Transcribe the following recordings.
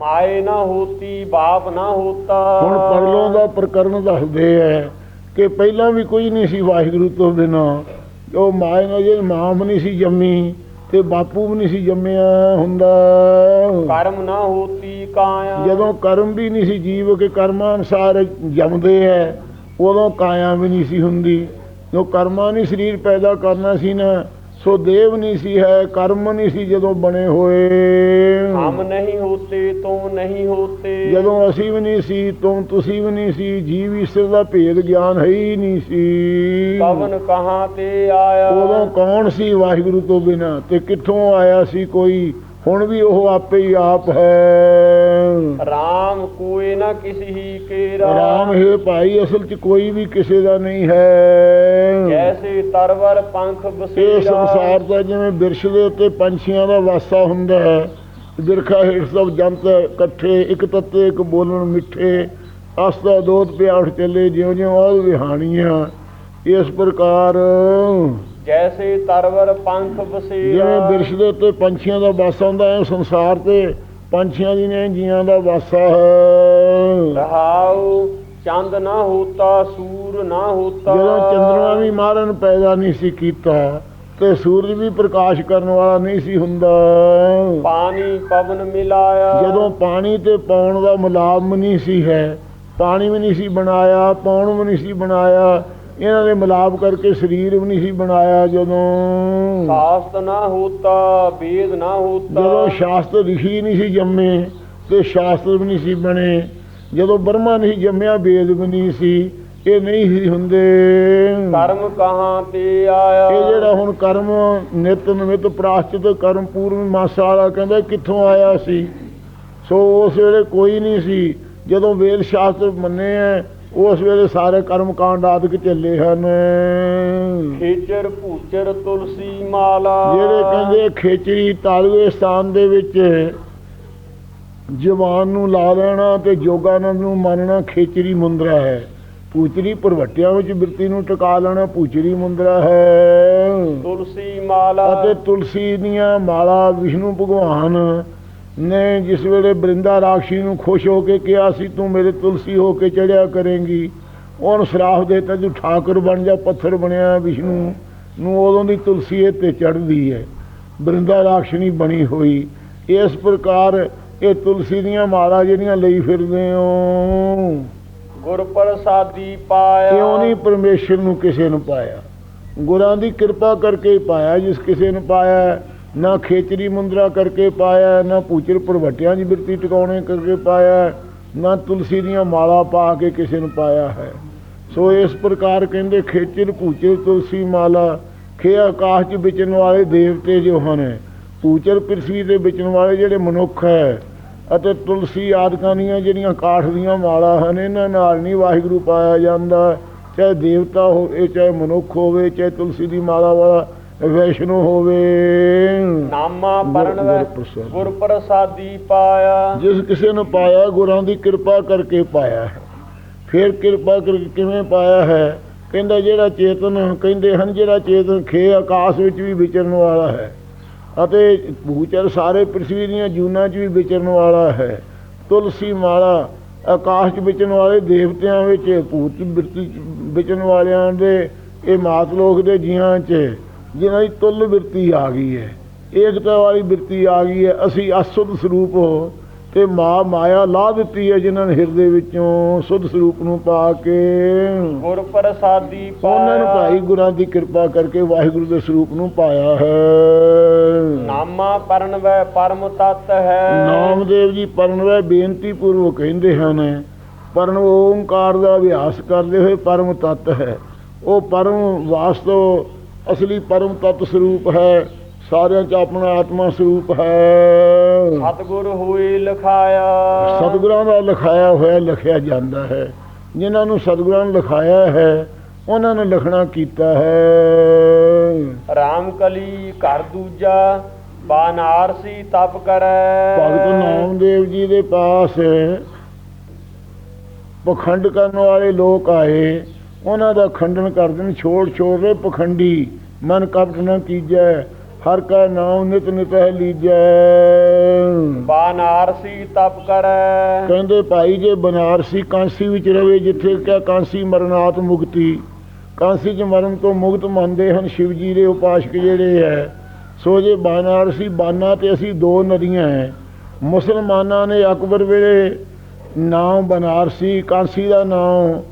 ਮਾਏ ਨਾ ਹੋਤੀ ਬਾਪ ਨਾ ਹੋਤਾ। ਹੁਣ ਪਰਲੋਂ ਦਾ ਪ੍ਰਕਰਨ ਦੱਸਦੇ ਐ ਕਿ ਪਹਿਲਾਂ ਵੀ ਕੋਈ ਨਹੀਂ ਸੀ ਵਾਹਿਗੁਰੂ ਤੋਂ ਬਿਨਾ। ਉਹ ਮਾਂ ਨਾਲ ਜੇ ਮਾਂ ਵੀ ਨਹੀਂ ਸੀ ਜੰਮੀ ਤੇ ਬਾਪੂ ਵੀ ਨਹੀਂ ਸੀ ਜੰਮਿਆ ਹੁੰਦਾ। ਕਰਮ ਨਾ ਹੋਤੀ ਕਾਇਆ। ਜਦੋਂ ਕਰਮ ਵੀ ਨਹੀਂ ਸੀ ਜੀਵ ਕੇ ਕਰਮਾਂ ਅਨਸਾਰ ਜੰਮਦੇ ਐ ਉਦੋਂ ਕਾਇਆ ਵੀ ਨਹੀਂ ਸੀ ਹੁੰਦੀ। ਜੋ ਕਰਮਾਂ ਨੇ ਸਰੀਰ ਪੈਦਾ ਕਰਨਾ ਸੀ ਨਾ। ਸੋ ਦੇਵ ਨਹੀਂ ਸੀ ਹੈ ਕਰਮ ਨਹੀਂ ਸੀ ਜਦੋਂ ਬਣੇ ਹੋਏ। ਹਮ ਨਹੀਂ ਹੋਤੇ ਤੂੰ ਨਹੀਂ ਹੋਤੇ। ਜਦੋਂ ਅਸੀਂ ਵੀ ਨਹੀਂ ਸੀ ਤੂੰ ਤੁਸੀਂ ਵੀ ਨਹੀਂ ਸੀ ਜੀਵ ਈਸ਼ਵਰ ਦਾ ਭੇਦ ਗਿਆਨ ਹੈ ਹੀ ਨਹੀਂ ਸੀ। ਕਵਨ ਕਹਾਂ ਤੇ ਆਇਆ? ਉਦੋਂ ਕੌਣ ਸੀ ਵਾਹਿਗੁਰੂ ਤੋਂ ਬਿਨਾ ਤੇ ਕਿੱਥੋਂ ਆਇਆ ਸੀ ਕੋਈ? ਹੁਣ ਵੀ ਉਹ ਆਪੇ ਹੀ ਆਪ ਹੈ। ਰਾਮ ਕੋਏ ਨਾ ਕਿਸੀ ਹੀ ਕੇਰਾ। ਰਾਮ ਹੈ ਭਾਈ ਅਸਲ 'ਚ ਕੋਈ ਵੀ ਕਿਸੇ ਦਾ ਨਹੀਂ ਹੈ। ਜੈਸੇ ਤਰਵਰ ਪੰਖ ਇਹ ਬਸੇਰਾ ਸੰਸਾਰ ਦਾ ਜਿਵੇਂ ਬਿਰਸ਼ ਦੇ ਉੱਤੇ ਪੰਛੀਆਂ ਦਾ ਵਾਸਾ ਹੁੰਦਾ ਹੈ। ਬਿਰਖਾ ਹੇਠ ਸਭ ਜੰਤ ਇਕੱਠੇ ਇੱਕ ਤੱਤੇ ਇੱਕ ਬੋਲਣ ਮਿੱਠੇ। ਅਸਦਾ ਦੋਤ ਪਿਆਠ ਚੱਲੇ ਜਿਉਂ ਜਿਉਂ ਆਲ ਵਿਹਾਣੀਆਂ। ਇਸ ਪ੍ਰਕਾਰ ਜੈਸੇ ਤਰਵਰ ਪੰਖ ਜਿਵੇਂ ਬਸੇਰਾ ਬਿਰਸ਼ ਦੇ ਉੱਤੇ ਪੰਛੀਆਂ ਦਾ ਵਾਸਾ ਹੁੰਦਾ ਹੈ ਸੰਸਾਰ ਤੇ ਪੰਛੀਆਂ ਦੀ ਨੇ ਜੀਆਂ ਦਾ ਵਾਸਾ ਹੈ। ਰਹਾਉ ਚੰਦ ਨਾ ਹੋਤਾ ਸੂਰ ਨਾ ਹੋਤਾ। ਜਦੋਂ ਚੰਦਰਮਾ ਵੀ ਮਾਰਨ ਪੈਦਾ ਨਹੀਂ ਸੀ ਕੀਤਾ ਤੇ ਸੂਰਜ ਵੀ ਪ੍ਰਕਾਸ਼ ਕਰਨ ਵਾਲਾ ਨਹੀਂ ਸੀ ਹੁੰਦਾ। ਪਾਣੀ ਪਵਨ ਮਿਲਾਇਆ। ਜਦੋਂ ਪਾਣੀ ਤੇ ਪਾਉਣ ਦਾ ਮਿਲਾਪ ਨਹੀਂ ਸੀ ਹੈ ਪਾਣੀ ਵੀ ਨਹੀਂ ਸੀ ਬਣਾਇਆ ਪਾਉਣ ਵੀ ਨਹੀਂ ਸੀ ਬਣਾਇਆ ਇਹਨਾਂ ਨੇ ਮਿਲਾਪ ਕਰਕੇ ਸਰੀਰ ਵੀ ਨਹੀਂ ਸੀ ਬਣਾਇਆ ਜਦੋਂ। ਸਾਸਤ ਨਾ ਹੋਤਾ ਵੇਦ ਨਾ ਹੋਤਾ। ਜਦੋਂ ਸ਼ਾਸਤਰ ਰਿਸ਼ੀ ਨਹੀਂ ਸੀ ਜੰਮੇ ਤੇ ਸ਼ਾਸਤਰ ਵੀ ਨਹੀਂ ਸੀ ਬਣੇ ਜਦੋਂ ਬਰਮਾ ਨਹੀਂ ਜੰਮਿਆ ਵੇਦ ਵੀ ਨਹੀਂ ਸੀ ਇਹ ਨਹੀਂ ਸੀ ਹੁੰਦੇ। ਕਰਮ ਕਹਾਂ ਤੇ ਆਇਆ? ਇਹ ਜਿਹੜਾ ਹੁਣ ਕਰਮ ਨਿਤ ਨਮਿਤ ਪ੍ਰਾਸ਼ਚਿਤ ਕਰਮ ਪੂਰਨ ਮਾਸਾ ਵਾਲਾ ਕਹਿੰਦਾ ਕਿੱਥੋਂ ਆਇਆ ਸੀ? ਸੋ ਉਸ ਵੇਲੇ ਕੋਈ ਨਹੀਂ ਸੀ। ਜਦੋਂ ਵੇਦ ਸ਼ਾਸਤਰ ਮੰਨੇ ਆ ਉਸ ਵੇਲੇ ਸਾਰੇ ਕਰਮ ਕਾਂਡ ਆਦਿਕ ਚੱਲੇ ਹਨ। ਖੇਚਰ ਭੂਚਰ ਤੁਲਸੀ ਮਾਲਾ। ਜਿਹੜੇ ਕਹਿੰਦੇ ਖੇਚਰੀ ਤਾਲੂਏ ਸਥਾਨ ਦੇ ਵਿੱਚ ਜਵਾਨ ਨੂੰ ਲਾ ਲੈਣਾ ਤੇ ਜੋਗਾਨੰਦ ਨੂੰ ਮੰਨਣਾ ਖੇਚਰੀ ਮੁੰਦਰਾ ਹੈ। ਪੂਚਰੀ ਪਰਵਟਿਆਂ ਵਿੱਚ ਬਿਰਤੀ ਨੂੰ ਟਿਕਾ ਲੈਣਾ ਪੂਚਰੀ ਮੁੰਦਰਾ ਹੈ। ਤੁਲਸੀ ਮਾਲਾ। ਅਤੇ ਤੁਲਸੀ ਦੀਆਂ ਮਾਲਾ ਵਿਸ਼ਨੂੰ ਭਗਵਾਨ ਨੇ ਜਿਸ ਵੇਲੇ ਬ੍ਰਿੰਦਾ ਰਾਖਸ਼ੀ ਨੂੰ ਖੁਸ਼ ਹੋ ਕੇ ਕਿਹਾ ਸੀ ਤੂੰ ਮੇਰੇ ਤੁਲਸੀ ਹੋ ਕੇ ਚੜਿਆ ਕਰੇਂਗੀ। ਉਹਨੂੰ ਸਰਾਫ ਦੇਤਾ ਤੂੰ ਠਾਕੁਰ ਬਣ ਜਾ ਪੱਥਰ ਬਣਿਆ ਵਿਸ਼ਨੂੰ ਨੂੰ ਉਦੋਂ ਦੀ ਤੁਲਸੀ ਇਹ ਤੇ ਚੜਦੀ ਹੈ। ਬ੍ਰਿੰਦਾ ਰਾਖਸ਼ਣੀ ਬਣੀ ਹੋਈ। ਇਸ ਪ੍ਰਕਾਰ ਇਹ ਤੁਲਸੀ ਦੀਆਂ ਮਾਲਾ ਜਿਹੜੀਆਂ ਲਈ ਫਿਰਦੇ ਹੋ। ਗੁਰ ਪ੍ਰਸਾਦੀ ਪਾਇਆ। ਕਿਉਂ ਨਹੀਂ ਪਰਮੇਸ਼ਰ ਨੂੰ ਕਿਸੇ ਨੂੰ ਪਾਇਆ? ਗੁਰਾਂ ਦੀ ਕਿਰਪਾ ਕਰਕੇ ਹੀ ਪਾਇਆ ਜਿਸ ਕਿਸੇ ਨੂੰ ਪਾਇਆ ਨਾ ਖੇਚਰੀ ਮੁੰਦਰਾ ਕਰਕੇ ਪਾਇਆ, ਨਾ ਪੂਚਰ ਪਰਵਟਿਆਂ ਦੀ ਬਿਰਤੀ ਟਿਕਾਉਣੇ ਕਰਕੇ ਪਾਇਆ, ਨਾ ਤੁਲਸੀ ਦੀਆਂ ਮਾਲਾ ਪਾ ਕੇ ਕਿਸੇ ਨੂੰ ਪਾਇਆ ਹੈ। ਸੋ ਇਸ ਪ੍ਰਕਾਰ ਕਹਿੰਦੇ ਖੇਚਰ ਪੂਚਰ ਤੁਲਸੀ, ਮਾਲਾ, ਖੇ ਆਕਾਸ਼ 'ਚ ਵਿਚਰਨ ਵਾਲੇ ਦੇਵਤੇ ਜੋ ਹਨ ਪੂਚਰ ਪ੍ਰਿਥਵੀ ਦੇ ਵਿਚਰਨ ਵਾਲੇ ਜਿਹੜੇ ਮਨੁੱਖ ਹੈ ਅਤੇ ਤੁਲਸੀ ਆਦਿਕਾਂ ਦੀਆਂ ਜਿਹੜੀਆਂ ਕਾਠ ਦੀਆਂ ਮਾਲਾ ਹਨ, ਇਹਨਾਂ ਨਾਲ ਨਹੀਂ ਵਾਹਿਗੁਰੂ ਪਾਇਆ ਜਾਂਦਾ। ਚਾਹੇ ਦੇਵਤਾ ਹੋਵੇ, ਚਾਹੇ ਮਨੁੱਖ ਹੋਵੇ, ਚਾਹੇ ਤੁਲਸੀ ਦੀ ਮਾਲਾ ਵਾਲਾ ਵੈਸ਼ਨੋ ਹੋਵੇ। ਨਾਮਾ ਪਰਨ ਗੁਰ ਪ੍ਰਸਾਦ। ਪਾਇਆ। ਜਿਸ ਕਿਸੇ ਨੂੰ ਪਾਇਆ ਗੁਰਾਂ ਦੀ ਕਿਰਪਾ ਕਰਕੇ ਪਾਇਆ ਹੈ। ਫਿਰ ਕਿਰਪਾ ਕਰਕੇ ਕਿਵੇਂ ਪਾਇਆ ਹੈ? ਕਹਿੰਦਾ ਜਿਹੜਾ ਚੇਤਨ ਕਹਿੰਦੇ ਹਨ ਜਿਹੜਾ ਚੇਤਨ ਖੇ ਆਕਾਸ਼ ਵਿੱਚ ਵੀ ਵਿਚਰਨ ਵਾਲਾ ਹੈ। ਅਤੇ ਭੂਚਰ ਸਾਰੇ ਪ੍ਰਿਥਵੀ ਦੀਆਂ ਜੂਨਾਂ 'ਚ ਵੀ ਵਿਚਰਨ ਵਾਲਾ ਹੈ। ਤੁਲਸੀ ਮਾਲਾ ਆਕਾਸ਼ 'ਚ ਵਿਚਰਨ ਵਾਲੇ ਦੇਵਤਿਆਂ ਵਿੱਚ ਭੂਤ ਵਿਚਰਨ ਵਾਲਿਆਂ ਦੇ ਇਹ ਮਾਤ ਲੋਕ ਦੇ ਜੀਆਂ 'ਚ। ਜਿਨ੍ਹਾਂ ਦੀ ਤੁਲ ਬਿਰਤੀ ਆ ਗਈ ਹੈ ਏਕਤਾ ਵਾਲੀ ਬਿਰਤੀ ਆ ਗਈ ਹੈ ਅਸੀਂ ਅਸੁੱਧ ਸਰੂਪ ਹੋ ਤੇ ਮਾ ਮਾਇਆ ਲਾ ਦਿੱਤੀ ਹੈ ਜਿਨ੍ਹਾਂ ਨੇ ਹਿਰਦੇ ਵਿੱਚੋਂ ਸੁੱਧ ਸਰੂਪ ਨੂੰ ਪਾ ਕੇ। ਗੁਰ ਪ੍ਰਸਾਦੀ ਉਹਨਾਂ ਨੂੰ ਭਾਈ ਗੁਰਾਂ ਦੀ ਕਿਰਪਾ ਕਰਕੇ ਵਾਹਿਗੁਰੂ ਦੇ ਸਰੂਪ ਨੂੰ ਪਾਇਆ ਹੈ। ਨਾਮਾ ਪਰਨ ਵੈ ਪਰਮ ਤਤ ਹੈ। ਨਾਮਦੇਵ ਜੀ ਪਰਨਵੈ ਬੇਨਤੀ ਪੂਰਵਕ ਕਹਿੰਦੇ ਹਨ ਪਰਨ ਓੰਕਾਰ ਦਾ ਅਭਿਆਸ ਕਰਦੇ ਹੋਏ ਪਰਮ ਤਤ ਹੈ। ਉਹ ਪਰਮ ਵਾਸਤਵ ਅਸਲੀ ਪਰਮ ਤਤ ਸਰੂਪ ਹੈ ਸਾਰਿਆਂ 'ਚ ਆਪਣਾ ਆਤਮਾ ਸਰੂਪ ਹੈ। ਸਤਿਗੁਰ ਹੋਏ ਲਖਾਇਆ। ਸਤਿਗੁਰਾਂ ਦਾ ਲਿਖਾਇਆ ਹੋਇਆ ਲਿਖਿਆ ਜਾਂਦਾ ਹੈ। ਜਿਨ੍ਹਾਂ ਨੂੰ ਸਤਿਗੁਰਾਂ ਨੇ ਲਿਖਾਇਆ ਹੈ ਉਹਨਾਂ ਨੇ ਲਿਖਣਾ ਕੀਤਾ ਹੈ। ਰਾਮ ਕਲੀ ਘਰ ਦੂਜਾ ਬਾਨਾਰਸੀ ਤਪ ਕਰੈ। ਭਗਤ ਨਾਮਦੇਵ ਜੀ ਦੇ ਪਾਸ ਪਖੰਡ ਕਰਨ ਵਾਲੇ ਲੋਕ ਆਏ। ਉਹਨਾਂ ਦਾ ਖੰਡਨ ਕਰਦੇ ਨੇ ਛੋੜ ਛੋੜ ਰਹੇ ਪਖੰਡੀ। ਮਨ ਕਪਟ ਨਾ ਕੀਜੈ ਹਰ ਕਾ ਨਾਮ ਨਿਤ ਨਿਤ ਹੈ ਲੀਜੈ। ਬਾਨਾਰਸੀ ਤਪ ਕਰੈ। ਕਹਿੰਦੇ ਭਾਈ ਜੇ ਬਨਾਰਸੀ ਕਾਂਸੀ ਵਿੱਚ ਰਵੇ ਜਿੱਥੇ ਕਿਆ ਕਾਂਸੀ ਮਰਨਾਤ ਮੁਕਤੀ। ਕਾਂਸੀ ਚ ਮਰਨ ਤੋਂ ਮੁਕਤ ਮੰਨਦੇ ਹਨ ਸ਼ਿਵ ਜੀ ਦੇ ਉਪਾਸ਼ਕ ਜਿਹੜੇ ਹੈ। ਸੋ ਜੇ ਬਨਾਰਸੀ ਬਾਨਾ ਤੇ ਅਸੀਂ ਦੋ ਨਦੀਆਂ ਹੈ। ਮੁਸਲਮਾਨਾਂ ਨੇ ਅਕਬਰ ਵੇਲੇ ਨਾਮ ਬਨਾਰਸੀ ਕਾਂਸੀ ਦਾ ਨਾਮ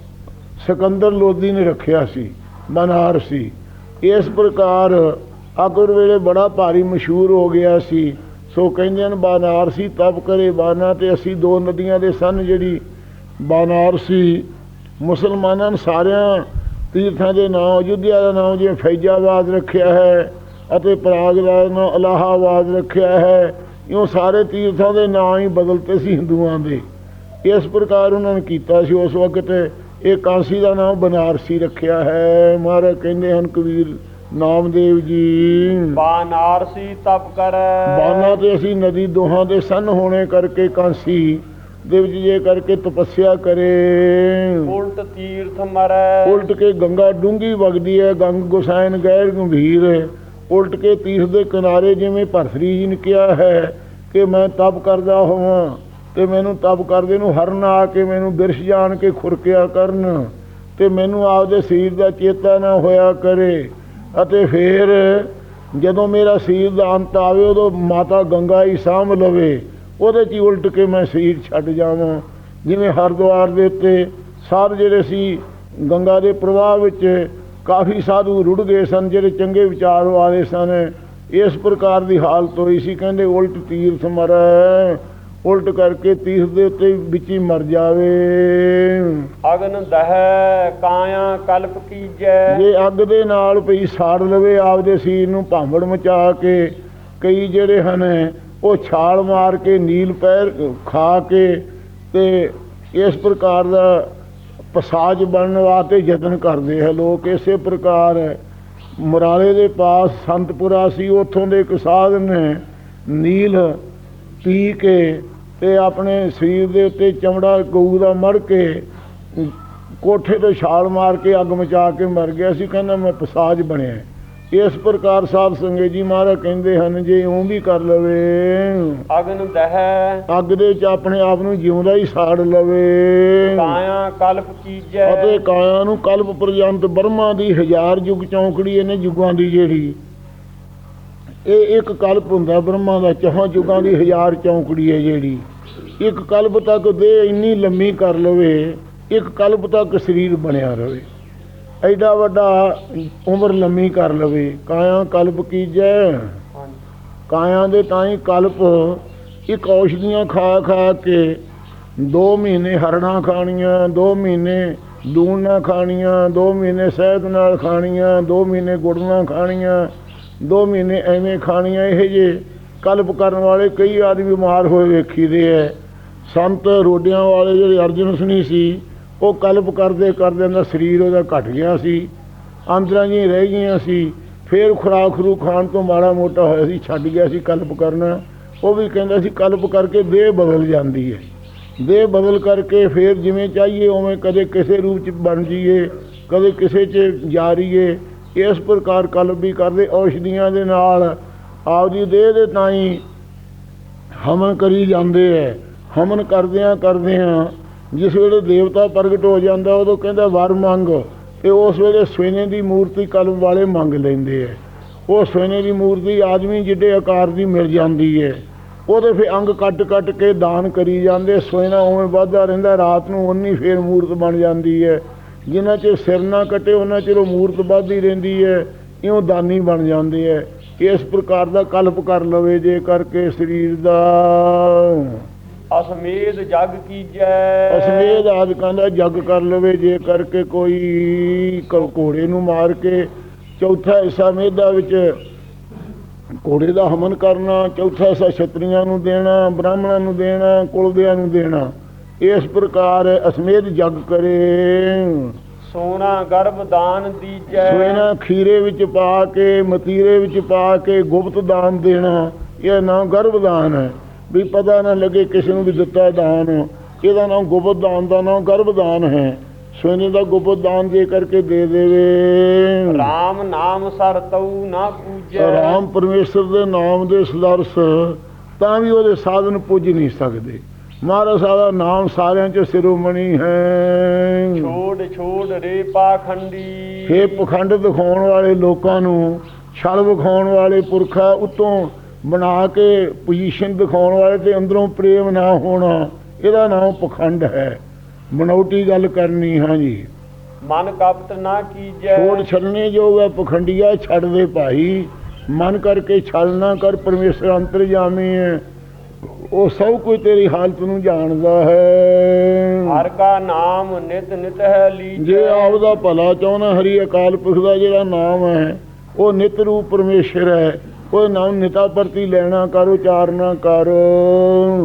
ਸਿਕੰਦਰ ਲੋਦੀ ਨੇ ਰੱਖਿਆ ਸੀ ਬਨਾਰਸੀ ਇਸ ਪ੍ਰਕਾਰ ਅਕਬਰ ਵੇਲੇ ਬੜਾ ਭਾਰੀ ਮਸ਼ਹੂਰ ਹੋ ਗਿਆ ਸੀ। ਸੋ ਕਹਿੰਦੇ ਹਨ ਬਨਾਰਸੀ ਤਪ ਕਰੇ ਬਾਨਾ ਤੇ ਅਸੀਂ ਦੋ ਨਦੀਆਂ ਦੇ ਸਨ ਜਿਹੜੀ ਬਨਾਰਸੀ ਮੁਸਲਮਾਨਾਂ ਨੇ ਸਾਰਿਆਂ ਤੀਰਥਾਂ ਦੇ ਨਾਮ ਅਯੁੱਧਿਆ ਦਾ ਨਾਮ ਜਿਵੇਂ ਫੈਜ਼ਾਬਾਦ ਰੱਖਿਆ ਹੈ ਅਤੇ ਪ੍ਰਾਗ ਦਾ ਨਾਮ ਇਲਾਹਾਬਾਦ ਰੱਖਿਆ ਹੈ, ਇਉਂ ਸਾਰੇ ਤੀਰਥਾਂ ਦੇ ਨਾਮ ਹੀ ਬਦਲਤੇ ਸੀ ਹਿੰਦੂਆਂ ਦੇ। ਇਸ ਪ੍ਰਕਾਰ ਉਹਨਾਂ ਨੇ ਕੀਤਾ ਸੀ। ਉਸ ਵਕਤ ਇਹ ਕਾਂਸੀ ਦਾ ਨਾਮ ਬਨਾਰਸੀ ਰੱਖਿਆ ਹੈ। ਮਹਾਰਾਜ ਕਹਿੰਦੇ ਹਨ ਕਬੀਰ ਨਾਮਦੇਵ ਜੀ। ਬਾਨਾਰਸੀ ਤਪ ਕਰੈ। ਬਾਨਾ ਤੇ ਅਸੀਂ ਨਦੀ ਦੋਹਾਂ ਦੇ ਸੰਨ ਹੋਣੇ ਕਰਕੇ ਕਾਂਸੀ ਦੇ ਵਿੱਚ ਜੇ ਕਰਕੇ ਤਪੱਸਿਆ ਕਰੇ। ਉਲਟ ਤੀਰਥ ਮਰੈ। ਉਲਟ ਕੇ ਗੰਗਾ ਡੂੰਗੀ ਵਗਦੀ ਹੈ ਗੰਗ ਗੁਸਾਇਨ ਗੈਰ ਗੰਭੀਰ ਉਲਟ ਕੇ ਤੀਰਥ ਦੇ ਕਿਨਾਰੇ ਜਿਵੇਂ ਭਰਤਰੀ ਜੀ ਨੇ ਕਿਹਾ ਹੈ ਕਿ ਮੈਂ ਤਪ ਕਰਦਾ ਹੋਵਾਂ। ਤੇ ਮੈਨੂੰ ਤਪ ਕਰਦੇ ਨੂੰ ਹਰਨ ਆ ਕੇ ਮੈਨੂੰ ਬਿਰਸ਼ ਜਾਣ ਕੇ ਖੁਰਕਿਆ ਕਰਨ ਤੇ ਮੈਨੂੰ ਆਪਦੇ ਸਰੀਰ ਦਾ ਚੇਤਾ ਨਾ ਹੋਇਆ ਕਰੇ। ਅਤੇ ਫਿਰ ਜਦੋਂ ਮੇਰਾ ਸਰੀਰ ਦਾ ਅੰਤ ਆਵੇ, ਉਦੋਂ ਮਾਤਾ ਗੰਗਾ ਹੀ ਸਾਂਭ ਲਵੇ। ਉਹਦੇ 'ਚ ਹੀ ਉਲਟ ਕੇ ਮੈਂ ਸਰੀਰ ਛੱਡ ਜਾਵਾਂ। ਜਿਵੇਂ ਹਰਿਦੁਆਰ ਦੇ ਉੱਤੇ ਸਾਧ ਜਿਹੜੇ ਸੀ, ਗੰਗਾ ਦੇ ਪ੍ਰਵਾਹ ਵਿੱਚ ਕਾਫੀ ਸਾਧੂ ਰੁੜ ਗਏ ਸਨ, ਜਿਹੜੇ ਚੰਗੇ ਵਿਚਾਰ ਵਾਲੇ ਸਨ। ਇਸ ਪ੍ਰਕਾਰ ਦੀ ਹਾਲਤ ਹੋਈ ਸੀ, ਕਹਿੰਦੇ ਉਲਟ ਤੀਰ ਮਰੈ। ਉਲਟ ਕਰਕੇ ਤੀਰਥ ਦੇ ਉੱਤੇ ਵਿੱਚ ਹੀ ਮਰ ਜਾਵੇ। ਅਗਨ ਦਹਿ ਕਾਇਆ ਕਲਪ ਕੀਜੈ। ਜੇ ਅੱਗ ਦੇ ਨਾਲ ਪਈ ਸਾੜ ਲਵੇ ਆਪਦੇ ਸਰੀਰ ਨੂੰ ਭਾਂਬੜ ਮਚਾ ਕੇ ਕਈ ਜਿਹੜੇ ਹਨ ਉਹ ਛਾਲ ਮਾਰ ਕੇ ਨੀਲ ਪੈਰ ਖਾ ਕੇ ਤੇ ਇਸ ਪ੍ਰਕਾਰ ਦਾ ਪਸਾਜ ਬਣਨ ਵਾਸਤੇ ਯਤਨ ਕਰਦੇ ਹੈ ਲੋਕ। ਇਸੇ ਪ੍ਰਕਾਰ ਮੁਰਾਲੇ ਦੇ ਪਾਸ ਸੰਤਪੁਰਾ ਸੀ ਉੱਥੋਂ ਦੇ ਇੱਕ ਸਾਧ ਨੇ ਨੀਲ ਪੀ ਕੇ ਤੇ ਆਪਣੇ ਸਰੀਰ ਦੇ ਉੱਤੇ ਚਮੜਾ ਗਊ ਦਾ ਮੜ ਕੇ ਕੋਠੇ ਤੋਂ ਛਾਲ ਮਾਰ ਕੇ ਅੱਗ ਮਚਾ ਕੇ ਮਰ ਗਿਆ ਸੀ ਕਹਿੰਦਾ ਮੈਂ ਪਸਾਜ ਬਣਿਆ ਇਸ ਪ੍ਰਕਾਰ ਸਾਧ ਸੰਗਤ ਜੀ ਮਹਾਰਾਜ ਕਹਿੰਦੇ ਹਨ ਜੇ ਉਹ ਵੀ ਕਰ ਲਵੇ ਅਗਨ ਦਹਿ ਅੱਗ ਦੇ ਚ ਆਪਣੇ ਆਪ ਨੂੰ ਜਿਉਂਦਾ ਹੀ ਸਾੜ ਲਵੇ। ਕਾਇਆ ਕਲਪ ਕੀਜੈ। ਅਤੇ ਕਾਇਆ ਨੂੰ ਕਲਪ ਪਰਜੰਤ ਬਰਮਾ ਦੀ ਹਜ਼ਾਰ ਯੁਗ ਚੌਂਕੜੀ ਇਹਨੇ ਯੁਗਾਂ ਦੀ ਜਿਹੜੀ ਇਹ ਇੱਕ ਕਲਪ ਹੁੰਦਾ ਬ੍ਰਹਮਾ ਦਾ ਚੌਹਾਂ ਯੁਗਾਂ ਦੀ ਹਜ਼ਾਰ ਚੌਂਕੜੀ ਹੈ ਜਿਹੜੀ। ਇੱਕ ਕਲਪ ਤੱਕ ਦੇ ਇੰਨੀ ਲੰਮੀ ਕਰ ਲਵੇ, ਇੱਕ ਕਲਪ ਤੱਕ ਸਰੀਰ ਬਣਿਆ ਰਵੇ। ਐਡਾ ਵੱਡਾ ਉਮਰ ਲੰਮੀ ਕਰ ਲਵੇ, ਕਾਇਆ ਕਲਪ ਕੀਜੈ ਹਾਂਜੀ। ਕਾਇਆ ਦੇ ਤਾਂ ਹੀ ਕਲਪ ਇੱਕ ਔਸ਼ਧੀਆਂ ਖਾ ਖਾ ਕੇ 2 ਮਹੀਨੇ ਹਰਣਾ ਖਾਣੀਆਂ 2 ਮਹੀਨੇ ਲੂਣ ਨਾਲ ਖਾਣੀਆਂ 2 ਮਹੀਨੇ ਸ਼ਹਿਦ ਨਾਲ ਖਾਣੀਆਂ 2 ਮਹੀਨੇ ਗੁੜ ਨਾਲ ਖਾਣੀਆਂ। ਦੋ ਮਹੀਨੇ ਐਵੇਂ ਖਾਣੀਆਂ ਇਹ ਜੇ, ਕਲਪ ਕਰਨ ਵਾਲੇ ਕਈ ਆਦਮੀ ਬਿਮਾਰ ਹੋਏ ਵੇਖੀਦੇ ਐ। ਸੰਤ ਰੋਡਿਆਂ ਵਾਲੇ ਜਿਹੜੇ ਅਰਜਨ ਸੁਣੀ ਸੀ, ਉਹ ਕਲਪ ਕਰਦੇ ਕਰਦੇ ਉਹਦਾ ਸਰੀਰ ਉਹਦਾ ਘਟ ਗਿਆ ਸੀ ਆਂਦਰਾਂ ਜੀ ਰਹਿ ਗਈਆਂ ਸੀ, ਫੇਰ ਖੁਰਾਕ ਖਰੂ ਖਾਣ ਤੋਂ ਮਾੜਾ ਮੋਟਾ ਹੋਇਆ ਸੀ, ਛੱਡ ਗਿਆ ਸੀ ਕਲਪ ਕਰਨਾ। ਉਹ ਵੀ ਕਹਿੰਦਾ ਸੀ ਕਲਪ ਕਰਕੇ ਦੇਹ ਬਦਲ ਜਾਂਦੀ ਹੈ ਦੇਹ ਬਦਲ ਕਰਕੇ ਫੇਰ ਜਿਵੇਂ ਚਾਹੀਏ, ਉਵੇਂ ਕਦੇ ਕਿਸੇ ਰੂਪ ਚ ਬਣ ਜਾਈਏ, ਕਦੇ ਕਿਸੇ ਚ ਜਾ ਰਹੀਏ। ਇਸ ਪ੍ਰਕਾਰ ਕਲਪ ਵੀ ਕਰਦੇ, ਔਸ਼ਧੀਆਂ ਦੇ ਨਾਲ ਆਪਦੀ ਦੇਹ ਦੇ ਤਾਈ ਹਮਨ ਕਰੀ ਜਾਂਦੇ ਐ। ਹਮਨ ਕਰਦਿਆਂ ਕਰਦਿਆਂ ਜਿਸ ਵੇਲੇ ਦੇਵਤਾ ਪ੍ਰਗਟ ਹੋ ਜਾਂਦਾ, ਉਦੋਂ ਕਹਿੰਦਾ, ਵਰ ਮੰਗ। ਤੇ ਉਸ ਵੇਲੇ ਸੋਨੇ ਦੀ ਮੂਰਤੀ ਕਲਮ ਵਾਲੇ ਮੰਗ ਲੈਂਦੇ ਐ। ਉਹ ਸੋਨੇ ਦੀ ਮੂਰਤੀ ਆਦਮੀ ਜਿੱਡੇ ਆਕਾਰ ਦੀ ਮਿਲ ਜਾਂਦੀ ਹੈ ਉਹਦੇ ਫਿਰ ਅੰਗ ਕੱਟ ਕੱਟ ਕੇ ਦਾਨ ਕਰੀ ਜਾਂਦੇ। ਸੋਨਾ ਉਵੇਂ ਵੱਧਦਾ ਰਹਿੰਦਾ, ਰਾਤ ਨੂੰ ਉਨੀ ਫੇਰ ਮੂਰਤ ਬਣ ਜਾਂਦੀ ਹੈ ਜਿਨ੍ਹਾਂ ਚ ਸਿਰ ਨਾ ਕੱਟੇ ਉਹਨਾਂ ਚਿਰ ਉਹ ਮੂਰਤ ਵੱਧਦੀ ਰਹਿੰਦੀ ਹੈ ਇਉਂ ਦਾਨੀ ਬਣ ਜਾਂਦੇ ਹੈ। ਇਸ ਪ੍ਰਕਾਰ ਦਾ ਕਲਪ ਕਰ ਲਵੇ ਜੇ ਕਰਕੇ ਸਰੀਰ ਦਾ। ਅਸਮੇਧ ਜਗ ਕੀਜੈ। ਅਸਮੇਧ ਆਦਿਕਾਂ ਦਾ ਜਗ ਕਰ ਲਵੇ ਜੇ ਕਰਕੇ ਕੋਈ ਘੋੜੇ ਨੂੰ ਮਾਰ ਕੇ ਚੌਥਾ ਹਿੱਸਾ ਮੇਧਾ ਵਿੱਚ ਘੋੜੇ ਦਾ ਹਮਨ ਕਰਨਾ ਚੌਥਾ ਹਿੱਸਾ ਛਤਰੀਆਂ ਨੂੰ ਦੇਣਾ ਬ੍ਰਾਹਮਣਾਂ ਨੂੰ ਦੇਣਾ ਕੁਲਦਿਆਂ ਨੂੰ ਦੇਣਾ। ਇਸ ਪ੍ਰਕਾਰ ਅਸਮੇਧ ਜਗ ਕਰੇ। ਸੋਨਾ ਗਰਭ ਦਾਨ ਦੀਜੈ। ਸੋਨਾ ਖੀਰੇ ਵਿੱਚ ਪਾ ਕੇ ਮਤੀਰੇ ਵਿੱਚ ਪਾ ਕੇ ਗੁਪਤ ਦਾਨ ਦੇਣਾ ਇਹ ਨਾਮ ਗਰਭ ਦਾਨ ਹੈ। ਵੀ ਪਤਾ ਨਾ ਲੱਗੇ ਕਿਸੇ ਨੂੰ ਵੀ ਦਿੱਤਾ ਦਾਨ। ਇਹਦਾ ਨਾਮ ਗੁਪਤ ਦਾਨ ਦਾ ਨਾਮ ਗਰਭ ਦਾਨ ਹੈ। ਸੋਨੇ ਦਾ ਗੁਪਤ ਦਾਨ ਦੇ ਕਰਕੇ ਦੇ ਦੇਵੇ। RAM ਨਾਮ ਸਰ ਤਉ ਨਾ ਪੂਜੈ। ਰਾਮ ਪਰਮੇਸ਼ਰ ਦੇ ਨਾਮ ਦੇ ਸਲਰਸ ਤਾਂ ਵੀ ਉਹਦੇ ਸਾਧਨ ਪੁੱਜ ਨਹੀਂ ਸਕਦੇ। ਮਹਾਰਾਜ ਦਾ ਨਾਮ ਸਾਰਿਆਂ ਚ ਸਿਰੋਮਣੀ ਹੈ। ਛੋੜ ਛੋੜ ਰੇ ਪਾਖੰਡੀ। ਇਹ ਪਖੰਡ ਦਿਖਾਉਣ ਵਾਲੇ ਲੋਕਾਂ ਨੂੰ ਛਲ ਵਿਖਾਉਣ ਵਾਲੇ ਪੁਰਖਾ ਉਤੋਂ ਬਣਾ ਕੇ ਪੋਜੀਸ਼ਨ ਦਿਖਾਉਣ ਵਾਲੇ ਤੇ ਅੰਦਰੋਂ ਪ੍ਰੇਮ ਨਾ ਹੋਣਾ ਇਹਦਾ ਨਾਮ ਪਖੰਡ ਹੈ। ਬਣਾਉਟੀ ਗੱਲ ਕਰਨੀ ਹਾਂਜੀ। ਮਨ ਕਪਟ ਨਾ ਕੀਜੈ। ਛੋੜ ਛੱਡਣੇ ਜੋਗ ਹੈ ਪਖੰਡੀਆ ਛੱਡ ਦੇ ਭਾਈ। ਮਨ ਕਰਕੇ ਛਲ ਨਾ ਕਰ ਪਰਮੇਸ਼ਰ ਅੰਤਰਜਾਮੀ ਹੈ। ਉਹ ਸਭ ਕੁਝ ਤੇਰੀ ਹਾਲਤ ਨੂੰ ਜਾਣਦਾ ਹੈ। ਹਰ ਕਾ ਨਾਮ ਨਿਤ ਨਿਤ ਹੈ ਲੀਜੈ। ਜੇ ਆਪ ਦਾ ਭਲਾ ਚਾਹੁੰਦਾ ਹਰੀ ਅਕਾਲ ਪੁਰਖ ਦਾ ਜਿਹੜਾ ਨਾਮ ਹੈ ਉਹ ਨਿਤ ਰੂਪ ਪਰਮੇਸ਼ਰ ਹੈ। ਉਹ ਨਾਮ ਨਿਤਾ ਪ੍ਰਤੀ ਲੈਣਾ ਕਰ ਉਚਾਰਨਾ ਕਰ।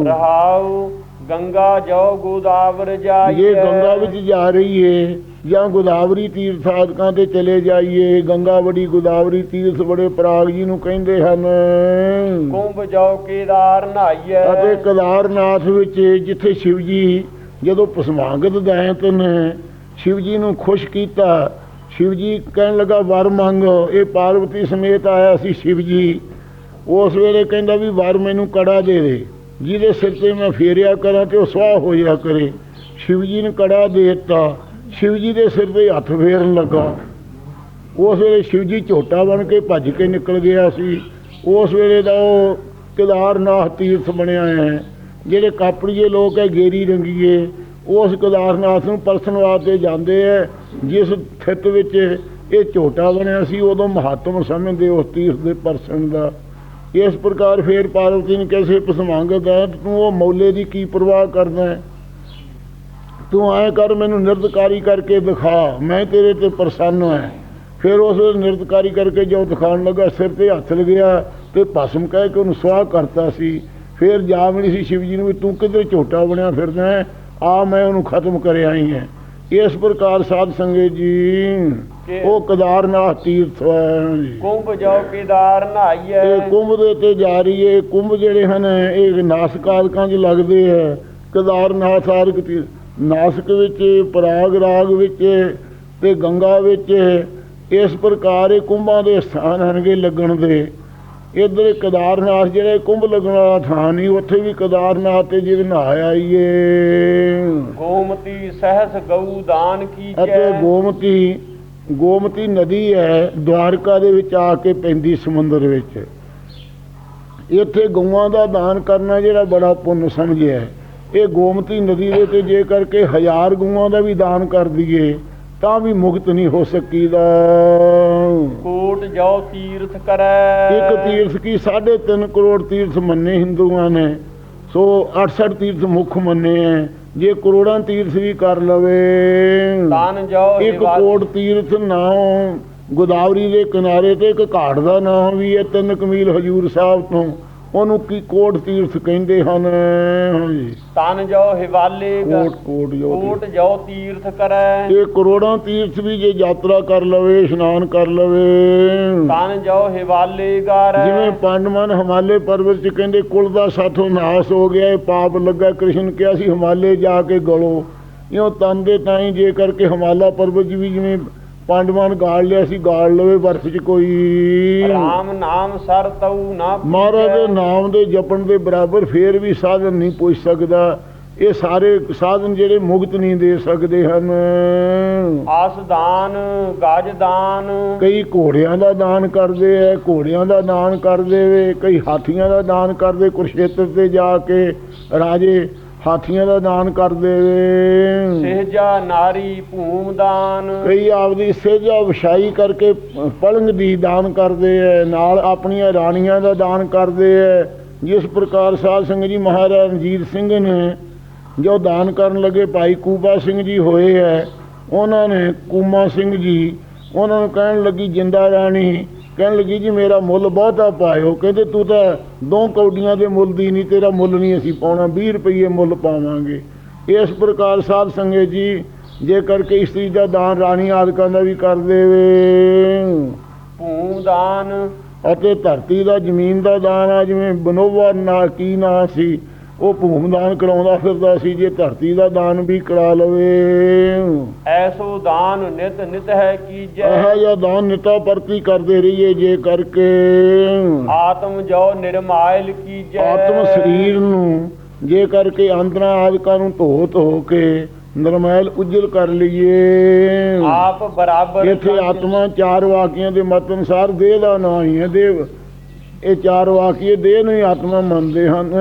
ਰਹਾਉ ਗੰਗਾ ਜੋ ਗੋਦਾਵਰ ਜਾਈਏ ਜੇ ਗੰਗਾ ਵਿੱਚ ਜਾ ਰਹੀ ਏ ਜਾਂ ਗੋਦਾਵਰੀ ਤੀਰਥ ਆਦਿਕਾਂ ਤੇ ਚਲੇ ਜਾਈਏ ਗੰਗਾ ਬੜੀ ਗੋਦਾਵਰੀ ਤੀਰਥ ਬੜੇ ਪ੍ਰਾਗ ਜੀ ਨੂੰ ਕਹਿੰਦੇ ਹਨ। ਕੁੰਭ ਜੋ ਕੇਦਾਰ ਨਹਾਈਐ ਅਤੇ ਕੇਦਾਰਨਾਥ ਵਿੱਚ ਜਿੱਥੇ ਸ਼ਿਵ ਜੀ ਜਦੋਂ ਪਸਮਾਗਤ ਦੈਂਤ ਨੇ ਸ਼ਿਵ ਜੀ ਨੂੰ ਖੁਸ਼ ਕੀਤਾ। ਸ਼ਿਵ ਜੀ ਕਹਿਣ ਲੱਗਾ ਵਰ ਮੰਗੋ ਇਹ ਪਾਰਵਤੀ ਸਮੇਤ ਆਇਆ ਸੀ ਸ਼ਿਵ ਜੀ ਉਸ ਵੇਲੇ ਕਹਿੰਦਾ ਵੀ ਵਰ ਮੈਨੂੰ ਕੜਾ ਦੇ ਦੇ। ਜਿਹਦੇ ਸਿਰ ਤੇ ਮੈਂ ਫੇਰਿਆ ਕਰਾਂ ਤੇ ਉਹ ਸਵਾਹ ਹੋ ਜਾ ਕਰੇ। ਸ਼ਿਵ ਜੀ ਨੇ ਕੜਾ ਦੇ ਦਿੱਤਾ। ਸ਼ਿਵ ਜੀ ਦੇ ਸਿਰ ਤੇ ਹੱਥ ਫੇਰਨ ਲੱਗਾ। ਉਸ ਵੇਲੇ ਸ਼ਿਵ ਜੀ ਝੋਟਾ ਬਣ ਕੇ ਭੱਜ ਕੇ ਨਿਕਲ ਗਿਆ ਸੀ। ਉਸ ਵੇਲੇ ਦਾ ਉਹ ਕੇਦਾਰਨਾਥ ਤੀਰਥ ਬਣਿਆ ਹੈ। ਜਿਹੜੇ ਕਾਪੜੀਏ ਲੋਕ ਹੈ, ਗੇਰੀ ਰੰਗੀਏ, ਉਸ ਕੇਦਾਰਨਾਥ ਨੂੰ ਪਰਸਨ ਵਾਸਤੇ ਜਾਂਦੇ ਹੈ, ਜਿਸ ਥਿਤ ਵਿੱਚ ਇਹ ਝੋਟਾ ਬਣਿਆ ਸੀ, ਉਦੋਂ ਮਹਾਤਮ ਸਮਝਦੇ ਉਸ ਤੀਰਥ ਦੇ ਪਰਸਨ ਦਾ। ਇਸ ਪ੍ਰਕਾਰ ਫੇਰ ਪਾਰਵਤੀ ਨੇ ਕਿਸੇ ਪਸਮੰਗਤ ਹੈ, ਤੂੰ ਉਹ ਮੌਲੇ ਦੀ ਕੀ ਪਰਵਾਹ ਕਰਦਾ ਹੈ? ਤੂੰ ਐ ਕਰ ਮੈਨੂੰ ਨਿਰਦਕਾਰੀ ਕਰਕੇ ਦਿਖਾ। ਮੈਂ ਤੇਰੇ ਤੇ ਪ੍ਰਸੰਨ ਹਾਂ। ਫਿਰ ਉਸ ਨਿਰਦਕਾਰੀ ਕਰਕੇ ਜੋ ਦਿਖਾਉਣ ਲੱਗਾ ਸਿਰ ਤੇ ਹੱਥ ਲਗਿਆ ਤੇ ਭਸਮ ਕਹਿ ਕੇ ਉਹਨੂੰ ਸਵਾਹ ਕਰਤਾ ਸੀ। ਫਿਰ ਜਾ ਮਿਲੀ ਸੀ ਸ਼ਿਵ ਜੀ ਨੂੰ ਵੀ ਤੂੰ ਕਿਧਰ ਝੋਟਾ ਬਣਿਆ ਫਿਰਦਾ ਹੈ? ਆ ਮੈਂ ਉਹਨੂੰ ਖਤਮ ਕਰ ਆਈ ਹਾਂ। ਇਸ ਪ੍ਰਕਾਰ ਸਾਧ ਸੰਗਤ ਜੀ ਉਹ ਕੇਦਾਰਨਾਥ ਤੀਰਥ ਹੈ ਜੀ। ਕੁੰਭ ਜੋ ਕੇਦਾਰ ਨਹਾਈਐ ਇਹ ਕੁੰਭ ਦੇ ਤੇ ਜਾ ਰਹੀ ਹੈ। ਕੁੰਭ ਜਿਹੜੇ ਹਨ ਇਹ ਨਾਸਕਾਦਕਾਂ 'ਚ ਲੱਗਦੇ ਹੈ। ਕੇਦਾਰਨਾਥ ਆਦਿਕ ਤੀ- ਨਾਸਕ ਵਿੱਚ ਪ੍ਰਾਗ ਰਾਗ ਵਿੱਚ ਤੇ ਗੰਗਾ ਵਿੱਚ ਇਸ ਪ੍ਰਕਾਰ ਇਹ ਕੁੰਭਾਂ ਦੇ ਸਥਾਨ ਹਨਗੇ ਲੱਗਣ ਦੇ। ਇਧਰ ਕੇਦਾਰਨਾਥ ਜਿਹੜੇ ਕੁੰਭ ਲੱਗਣ ਵਾਲਾ ਥਾਂ ਨਹੀਂ ਉੱਥੇ ਵੀ ਕੇਦਾਰਨਾਥ ਤੇ ਜਿਹੜੇ ਨਹਾਇਆ ਈਏ ਗੋਮਤੀ ਸਹਸ ਗਊ ਦਾਨ ਕੀਜੈ ਅਤੇ ਗੋਮਤੀ ਗੋਮਤੀ ਨਦੀ ਹੈ ਦਵਾਰਕਾ ਦੇ ਵਿੱਚ ਆ ਕੇ ਪੈਂਦੀ ਸਮੁੰਦਰ ਵਿੱਚ। ਇੱਥੇ ਗਊਆਂ ਦਾ ਦਾਨ ਕਰਨਾ ਜਿਹੜਾ ਬੜਾ ਪੁੰਨ ਸਮਝਿਆ ਹੈ। ਇਹ ਗੋਮਤੀ ਨਦੀ ਦੇ ਤੇ ਜੇ ਕਰਕੇ ਹਜ਼ਾਰ ਗਊਆਂ ਦਾ ਵੀ ਦਾਨ ਕਰ ਦਈਏ ਤਾਂ ਵੀ ਮੁਕਤ ਨਹੀਂ ਹੋ ਸਕੀਦਾ। ਕੋਟ ਜੋ ਤੀਰਥ ਕਰੈ। ਇੱਕ ਤੀਰਥ ਕੀ 3.5 ਕਰੋੜ ਤੀਰਥ ਮੰਨੇ ਹਿੰਦੂਆਂ ਨੇ ਸੋ 68 ਤੀਰਥ ਮੁੱਖ ਮੰਨੇ ਹੈ ਜੇ ਕਰੋੜਾਂ ਤੀਰਥ ਵੀ ਕਰ ਲਵੇ। ਤਨ ਜੋ ਇੱਕ ਕੋਟ ਤੀਰਥ ਨਾਮ ਗੋਦਾਵਰੀ ਦੇ ਕਿਨਾਰੇ ਤੇ ਇੱਕ ਘਾਟ ਦਾ ਨਾਮ ਵੀ ਹੈ ਤਿੰਨ ਕਮੀਲ ਹਜੂਰ ਸਾਹਿਬ ਤੋਂ। ਉਹਨੂੰ ਕੀ ਕੋਟ ਤੀਰਥ ਕਹਿੰਦੇ ਹਨ? ਤਨ ਜੋ ਹਿਵਾਲੇ ਕੋਟ ਕੋਟ ਜੋ ਕੋਟ ਜੋ ਤੀਰਥ ਕਰੈ। ਇਹ ਕਰੋੜਾਂ ਤੀਰਥ ਵੀ ਜੇ ਯਾਤਰਾ ਕਰ ਲਵੇ ਇਸ਼ਨਾਨ ਕਰ ਲਵੇ। ਤਨ ਜੋ ਹਿਵਾਲੇ ਗਾਰੈ। ਜਿਵੇਂ ਪਾਂਡਵਾਂ ਨੇ ਹਿਮਾਲੇ ਪਰਬਤ ਚ ਕਹਿੰਦੇ ਕੁਲ ਦਾ ਸਾਥੋਂ ਨਾਸ ਹੋ ਗਿਆ ਇਹ ਪਾਪ ਲੱਗਾ। ਕ੍ਰਿਸ਼ਨ ਕਿਹਾ ਸੀ ਹਿਮਾਲੇ ਜਾ ਕੇ ਗਲੋ। ਇਉਂ ਤਨ ਦੇ ਤਾਂ ਹੀ ਜੇ ਕਰਕੇ ਹਿਮਾਲਾ ਪਰਬਤ 'ਚ ਵੀ ਜਿਵੇਂ ਪਾਂਡਵਾਂ ਨੇ ਗਾਲ ਲਿਆ ਸੀ ਗਾਲ ਲਵੇ ਬਰਫ਼ 'ਚ ਕੋਈ। ਰਾਮ ਨਾਮ ਸਰ ਤਉ ਨਾ। ਮਹਾਰਾਜ ਦੇ ਨਾਮ ਦੇ ਜਪਣ ਦੇ ਬਰਾਬਰ ਫੇਰ ਵੀ ਸਾਧਨ ਨਹੀਂ ਪੁੱਛ ਸਕਦਾ। ਇਹ ਸਾਰੇ ਸਾਧਨ ਜਿਹੜੇ ਮੁਕਤ ਨਹੀਂ ਦੇ ਸਕਦੇ ਹਨ। ਆਸ ਦਾਨ ਗਜ ਦਾਨ। ਕਈ ਘੋੜਿਆਂ ਦਾ ਦਾਨ ਕਰਦੇ ਐ ਘੋੜਿਆਂ ਦਾ ਦਾਨ ਕਰਦੇ ਵੇ ਕਈ ਹਾਥੀਆਂ ਦਾ ਦਾਨ ਕਰਦੇ ਕੁਰਸ਼ੇਤਰ ਤੇ ਜਾ ਕੇ। ਰਾਜੇ ਹਾਥੀਆਂ ਦਾ ਦਾਨ ਕਰਦੇ ਵੇ ਸਹਿਜਾ ਨਾਰੀ ਭੂਮ ਦਾਨ। ਕਈ ਆਪਦੀ ਸੇਜਾ ਵਿਛਾਈ ਕਰਕੇ ਪਲੰਗ ਦੀ ਦਾਨ ਕਰਦੇ ਐ ਨਾਲ ਆਪਣੀਆਂ ਰਾਣੀਆਂ ਦਾ ਦਾਨ ਕਰਦੇ ਐ। ਜਿਸ ਪ੍ਰਕਾਰ ਸਾਧ ਸੰਗਤ ਜੀ ਮਹਾਰਾਜ ਰਣਜੀਤ ਸਿੰਘ ਨੇ ਜੋ ਦਾਨ ਕਰਨ ਲੱਗੇ ਭਾਈ ਕੂਬਾ ਸਿੰਘ ਜੀ ਹੋਏ ਐ ਉਹਨਾਂ ਨੇ ਕੂਮਾ ਸਿੰਘ ਜੀ ਉਹਨਾਂ ਨੂੰ ਕਹਿਣ ਲੱਗੀ ਜਿੰਦਾ ਰਾਣੀ ਕਹਿਣ ਲੱਗੀ ਜੀ ਮੇਰਾ ਮੁੱਲ ਬਹੁਤਾ ਪਾਇਓ। ਕਹਿੰਦੇ ਤੂੰ ਤਾਂ ਦੋ ਕੌਡੀਆਂ ਦੇ ਮੁੱਲ ਦੀ ਨਹੀਂ ਤੇਰਾ ਮੁੱਲ ਨਹੀਂ ਅਸੀਂ ਪਾਉਣਾ 20 ਰੁਪਏ ਮੁੱਲ ਪਾਵਾਂਗੇ। ਇਸ ਪ੍ਰਕਾਰ ਸਾਧ ਸੰਗਤ ਜੀ ਜੇ ਕਰਕੇ ਇਸਤਰੀ ਦਾ ਦਾਨ ਰਾਣੀ ਆਦਿਕਾਂ ਦਾ ਵੀ ਕਰ ਦੇਵੇ। ਭੂਮ ਦਾਨ ਅਤੇ ਧਰਤੀ ਦਾ ਜ਼ਮੀਨ ਦਾ ਦਾਨ ਆ ਜਿਵੇਂ ਬਨੋਵਾ ਨਾ ਕੀ ਨਾਂ ਸੀ ਉਹ ਭੂਮ ਦਾਨ ਕਰਾਉਂਦਾ ਫਿਰਦਾ ਸੀ ਜੇ ਧਰਤੀ ਦਾ ਦਾਨ ਵੀ ਕਰਾ ਲਵੇ। ਐਸੋ ਦਾਨ ਨਿਤ ਨਿਤ ਹੈ ਕੀਜੈ ਆਹ ਜਾਂ ਦਾਨ ਨਿਤਾ ਪਰਤੀ ਕਰਦੇ ਰਹੀਏ ਜੇ ਕਰਕੇ। ਆਤਮ ਜੋ ਨਿਰਮਾਇਲ ਕੀਜੈ ਆਤਮ ਸਰੀਰ ਨੂੰ ਜੇ ਕਰਕੇ ਅੰਦਰਾਂ ਆਦਿਕਾਂ ਨੂੰ ਧੋ ਧੋ ਕੇ ਨਿਰਮੈਲ ਉਜਲ ਕਰ ਲਈਏ। ਆਪ ਬਰਾਬਰ ਇੱਥੇ ਆਤਮਾ ਚਾਰ ਵਾਕੀਆਂ ਦੇ ਮਤ ਅਨੁਸਾਰ ਦੇਹ ਦਾ ਨਾਂ ਹੀ ਹੈ ਦੇਵ ਇਹ ਚਾਰ ਵਾਕੀਏ ਦੇਹ ਨੂੰ ਹੀ ਆਤਮਾ ਮੰਨਦੇ ਹਨ।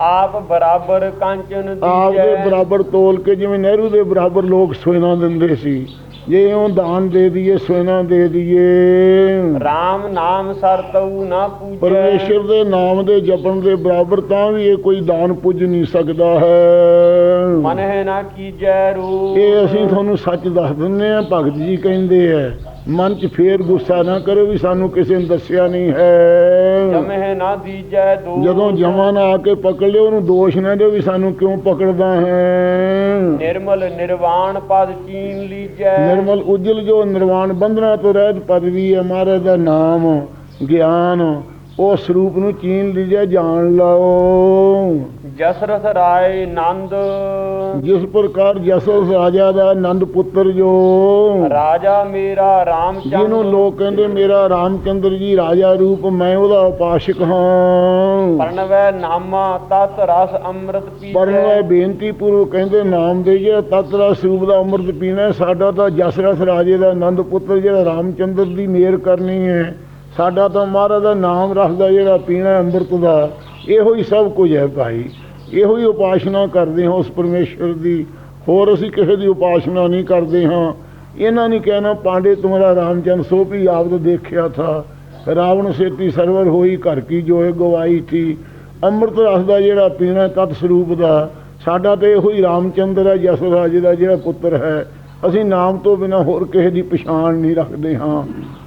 ਆਪ ਬਰਾਬਰ ਕੰਚਨ ਆਪ ਦੇ ਬਰਾਬਰ ਤੋਲ ਕੇ ਜਿਵੇਂ ਨਹਿਰੂ ਦੇ ਬਰਾਬਰ ਲੋਕ ਸੋਨਾ ਦਿੰਦੇ ਸੀ। ਜੇ ਉਹ ਦਾਨ ਦੇ ਦਈਏ ਸੋਨਾ ਦੇ ਦਈਏ। RAM ਨਾਮ ਸਰਤਉ ਨਾ ਪੂਜੈ। ਪਰਮੇਸ਼ਰ ਦੇ ਨਾਮ ਦੇ ਜਪਣ ਦੇ ਬਰਾਬਰ ਤਾਂ ਵੀ ਇਹ ਕੋਈ ਦਾਨ ਪੁੱਜ ਨਹੀਂ ਸਕਦਾ ਹੈ। ਮਨ ਹੈ ਨਾ ਕੀਜੈ ਰੂਪ। ਇਹ ਅਸੀਂ ਤੁਹਾਨੂੰ ਸੱਚ ਦੱਸ ਦਿੰਦੇ ਆ ਭਗਤ ਜੀ ਕਹਿੰਦੇ ਆ ਮਨ 'ਚ ਫੇਰ ਗੁੱਸਾ ਨਾ ਕਰੋ ਵੀ ਸਾਨੂੰ ਕਿਸੇ ਨੇ ਦੱਸਿਆ ਨਹੀਂ ਹੈ। ਜਮਹਿ ਨਾ ਦੀਜੈ ਦੂਰ ਜਦੋਂ ਜਮਾਂ ਨਾ ਆ ਕੇ ਪਕੜ ਲਿਓ ਉਹਨੂੰ ਦੋਸ਼ ਨਾ ਦਿਓ ਵੀ ਸਾਨੂੰ ਕਿਉਂ ਪਕੜਦਾ ਹੈ। ਨਿਰਮਲ ਨਿਰਵਾਣ ਪਦ ਚੀਨ ਲੀਜੈ। ਨਿਰਮਲ ਉਜਲ ਜੋ ਨਿਰਵਾਣ ਬੰਧਨਾ ਤੋਂ ਰਹਿਤ ਪਦਵੀ ਹੈ ਮਹਾਰਾਜ ਦਾ ਨਾਮ ਗਿਆਨ। ਉਹ ਸਰੂਪ ਨੂੰ ਚੀਨ ਲਿਜੇ ਜਾਣ ਲਓ। ਜਸਰਥ ਰਾਏ ਨੰਦ। ਜਿਸ ਪ੍ਰਕਾਰ ਜਸਸ ਰਾਜਾ ਦਾ ਆਨੰਦ ਪੁੱਤਰ ਜੋ। ਰਾਜਾ ਮੇਰਾ ਰਾਮਚੰਦ। ਜਿਹਨੂੰ ਲੋਕ ਕਹਿੰਦੇ ਮੇਰਾ ਰਾਮਚੰਦਰ ਜੀ ਰਾਜਾ ਰੂਪ ਮੈਂ ਉਹਦਾ ਉਪਾਸ਼ਕ ਹਾਂ। ਪਰਨਵੈ ਨਾਮਾ ਤਤ ਰਸ ਅੰਮ੍ਰਿਤ ਪਰ ਉਹ ਪੀਜੈ ਬੇਨਤੀ ਪੂਰਵਕ ਕਹਿੰਦੇ ਨਾਮ ਦੇਈਏ ਤਤਰਾ ਸਰੂਪ ਦਾ ਅੰਮ੍ਰਿਤ ਪੀਣਾ। ਸਾਡਾ ਤਾਂ ਜਸਰਸ ਰਾਜੇ ਦਾ ਆਨੰਦ ਪੁੱਤਰ ਜਿਹੜਾ ਰਾਮਚੰਦਰ ਦੀ ਮਿਹਰ ਕਰਨੀ ਹੈ। ਸਾਡਾ ਤਾਂ ਮਹਾਰਾਜ ਦਾ ਨਾਮ ਰੱਖਦਾ ਜਿਹੜਾ ਪੀਣਾ ਅੰਮ੍ਰਿਤ ਦਾ, ਇਹੋ ਹੀ ਸਭ ਕੁਝ ਹੈ ਭਾਈ। ਇਹੋ ਹੀ ਉਪਾਸ਼ਨਾ ਕਰਦੇ ਹਾਂ ਉਸ ਪਰਮੇਸ਼ਰ ਦੀ। ਹੋਰ ਅਸੀਂ ਕਿਸੇ ਦੀ ਉਪਾਸ਼ਨਾ ਨਹੀਂ ਕਰਦੇ ਹਾਂ। ਇਹਨਾਂ ਨੇ ਕਹਿਣਾ, ਪਾਂਡੇ, ਤੁਮਰਾ ਰਾਮਚੰਦ, ਸੋ ਵੀ ਆਪਦ ਦੇਖਿਆ ਥਾ। ਰਾਵਣ ਸੇਤੀ ਸਰਵਰ ਹੋਈ, ਘਰ ਕੀ ਜੋਏ ਗਵਾਈ ਥੀ। ਅੰਮ੍ਰਿਤ ਰਸ ਦਾ ਜਿਹੜਾ ਪੀਣਾ ਤਤ ਸਰੂਪ ਦਾ, ਸਾਡਾ ਤੇ ਇਹੋ ਹੀ ਰਾਮਚੰਦਰ ਹੈ ਜਸ ਰਾਜੇ ਦਾ ਜਿਹੜਾ ਪੁੱਤਰ ਹੈ। ਅਸੀਂ ਨਾਮ ਤੋਂ ਬਿਨਾ ਹੋਰ ਕਿਸੇ ਦੀ ਪਛਾਣ ਨਹੀਂ ਰੱਖਦੇ ਹਾਂ।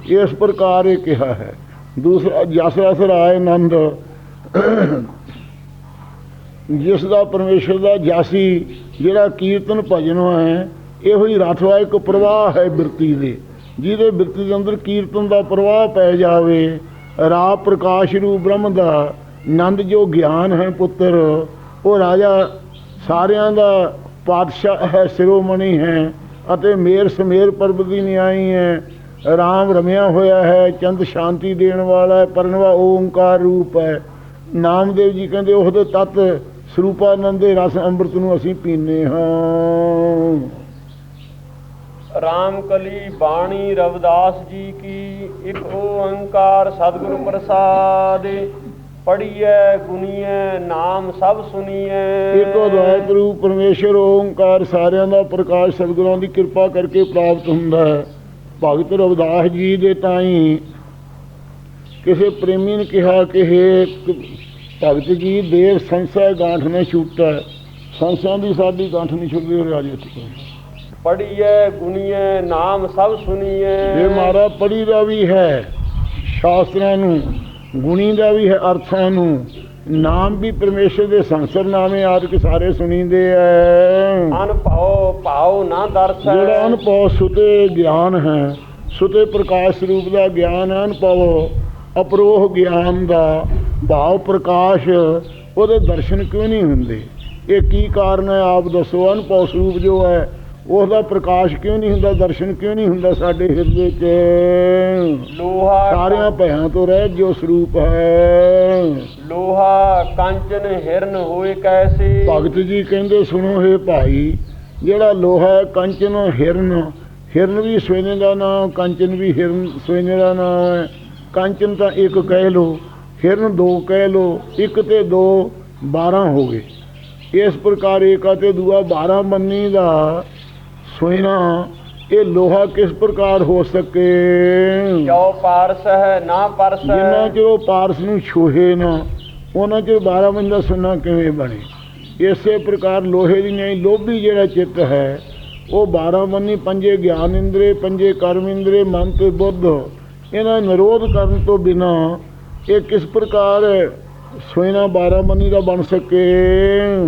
ਇਸ ਪ੍ਰਕਾਰ ਇਹ ਕਿਹਾ ਹੈ। ਦੂਸਰਾ ਜਸ ਰਸ ਰਾਏ ਆਨੰਦ ਜਿਸ ਦਾ ਪਰਮੇਸ਼ਰ ਦਾ ਜਾਸੀ, ਜਿਹੜਾ ਕੀਰਤਨ ਭਜਨ ਹੈ, ਇਹੋ ਹੀ ਰਥਵਾ ਇੱਕ ਪ੍ਰਵਾਹ ਹੈ ਬਿਰਤੀ ਦੇ। ਜਿਹਦੇ ਬਿਰਤੀ ਦੇ ਅੰਦਰ ਕੀਰਤਨ ਦਾ ਪ੍ਰਵਾਹ ਪੈ ਜਾਵੇ। ਰਾ ਪ੍ਰਕਾਸ਼ ਰੂਪ ਬ੍ਰਹਮ ਦਾ। ਆਨੰਦ ਜੋ ਗਿਆਨ ਹੈ ਪੁੱਤਰ, ਉਹ ਰਾਜਾ ਸਾਰਿਆਂ ਦਾ ਪਾਤਸ਼ਾਹ ਹੈ, ਸਿਰੋਮਣੀ ਹੈ। ਅਤੇ ਮੇਰ ਸਮੇਰ ਪਰਬਤ ਦੀ ਨਿਆਈ ਹੈ। ਰਾਮ ਰਮਿਆ ਹੋਇਆ ਹੈ, ਚੰਦ ਸ਼ਾਂਤੀ ਦੇਣ ਵਾਲਾ ਹੈ ਪਰਨਵਾ ਓੰਕਾਰ ਰੂਪ ਹੈ। ਨਾਮਦੇਵ ਜੀ ਕਹਿੰਦੇ ਉਹਦੇ ਤਤ ਸਰੂਪਾਨੰਦ ਦੇ ਰਸ ਅੰਮ੍ਰਿਤ ਨੂੰ ਅਸੀਂ ਪੀਨੇ ਹਾਂ। ਰਾਮ ਕਲੀ ਬਾਣੀ ਰਵਦਾਸ ਜੀ ਕੀ, ਇੱਕ ਓੰਕਾਰ ਸਤਿਗੁਰੂ ਪ੍ਰਸਾਦ। ਪੜੀਐ ਗੁਨੀਐ ਨਾਮ ਸਭ ਸੁਣੀਐ ਏਕੋ ਦ્વੈਤ ਰੂਪ ਪਰਮੇਸ਼ਰ ਓੰਕਾਰ ਸਾਰਿਆਂ ਦਾ ਪ੍ਰਕਾਸ਼ ਸਤਿਗੁਰਾਂ ਦੀ ਕਿਰਪਾ ਕਰਕੇ ਪ੍ਰਾਪਤ ਹੁੰਦਾ ਹੈ। ਭਗਤ ਰਵਿਦਾਸ ਜੀ ਦੇ ਤਾਈ ਕਿਸੇ ਪ੍ਰੇਮੀ ਨੇ ਕਿਹਾ ਕਿ ਹੇ ਭਗਤ ਜੀ ਦੇਵ ਸੰਸਾ ਗਾਂਠ ਨੇ ਛੂਟਾ ਸੰਸਾਂ ਦੀ ਸਾਡੀ ਗਾਂਠ ਨਹੀਂ ਛੁੱਟਦੀ ਹੋ ਰਾਜੇ ਤੇ ਪੜੀਐ ਗੁਨੀਐ ਨਾਮ ਸਭ ਸੁਣੀਐ ਇਹ ਮਾਰਾ ਪੜੀ ਦਾ ਵੀ ਹੈ ਸ਼ਾਸਤਰਾਂ ਨੂੰ ਗੁਣੀ ਦਾ ਵੀ ਹੈ ਅਰਥਾਂ ਨੂੰ ਨਾਮ ਵੀ ਪਰਮੇਸ਼ਰ ਦੇ ਸੰਸਰ ਨਾਮੇ ਆਦਿਕ ਸਾਰੇ ਸੁਣੀਂਦੇ ਐ। ਅਨਭਉ ਭਾਉ ਨਾ ਦਰਸੈ। ਜਿਹੜਾ ਅਨਭਉ ਸੁਤੇ ਗਿਆਨ ਹੈ ਸੁਤੇ ਪ੍ਰਕਾਸ਼ ਰੂਪ ਦਾ ਗਿਆਨ ਹੈ ਅਨਭਉ ਅਪਰੋਹ ਗਿਆਨ ਦਾ ਭਾਵ ਪ੍ਰਕਾਸ਼ ਉਹਦੇ ਦਰਸ਼ਨ ਕਿਉਂ ਨਹੀਂ ਹੁੰਦੇ? ਇਹ ਕੀ ਕਾਰਨ ਹੈ? ਆਪ ਦੱਸੋ ਅਨਭਉ ਸਰੂਪ ਜੋ ਹੈ ਉਸ ਦਾ ਪ੍ਰਕਾਸ਼ ਕਿਉਂ ਨਹੀਂ ਹੁੰਦਾ ਦਰਸ਼ਨ ਕਿਉਂ ਨਹੀਂ ਹੁੰਦਾ ਸਾਡੇ ਹਿਰਦੇ 'ਚ? ਲੋਹਾ ਸਾਰਿਆਂ ਭਿਆਂ ਤੋਂ ਰਹਿ ਜੋ ਸਰੂਪ ਹੈ। ਲੋਹਾ ਕੰਚਨ ਹਿਰਨ ਹੋਏ ਕੈਸੇ? ਭਗਤ ਜੀ ਕਹਿੰਦੇ ਸੁਣੋ ਹੇ ਭਾਈ ਜਿਹੜਾ ਲੋਹਾ ਕੰਚਨ ਹਿਰਨ। ਹਿਰਨ ਵੀ ਸਵੇਨੇ ਦਾ ਨਾਮ ਕੰਚਨ ਵੀ ਹਿਰਨ ਸਵੇਨੇ ਦਾ ਨਾਮ ਹੈ। ਕੰਚਨ ਤਾਂ ਇੱਕ ਕਹਿ ਲੋ ਹਿਰਨ ਦੋ ਕਹਿ ਲੋ ਇੱਕ ਤੇ ਦੋ 12 ਹੋ ਗਏ। ਇਸ ਪ੍ਰਕਾਰ ਏਕਾ ਤੇ ਦੂਆ 12 ਮੰਨੀ ਦਾ ਸੋਇਨਾ ਇਹ ਲੋਹਾ ਕਿਸ ਪ੍ਰਕਾਰ ਹੋ ਸਕੇ? ਜੋ ਪਾਰਸ ਹੈ ਨਾ ਪਰਸ ਜਿੰਨਾ ਚਿਰ ਉਹ ਪਾਰਸ ਨੂੰ ਛੋਹੇ ਨਾ ਉਹਨਾਂ ਚਿਰ 12 ਮੰਨੀ ਦਾ ਸੁਣਨਾ ਕਿਵੇਂ ਬਣੇ? ਇਸੇ ਪ੍ਰਕਾਰ ਲੋਹੇ ਦੀ ਨਹੀਂ ਲੋਭੀ ਜਿਹੜਾ ਚਿੱਤ ਹੈ ਉਹ 12 ਮੰਨੀ ਪੰਜੇ ਗਿਆਨ ਇੰਦਰੇ ਪੰਜੇ ਕਰਮ ਇੰਦਰੇ ਮਨ ਤੇ ਬੁੱਧ ਇਹਨਾਂ ਨਿਰੋਧ ਕਰਨ ਤੋਂ ਬਿਨਾ ਇਹ ਕਿਸ ਪ੍ਰਕਾਰ ਸੋਇਨਾ 12 ਮੰਨੀ ਦਾ ਬਣ ਸਕੇ।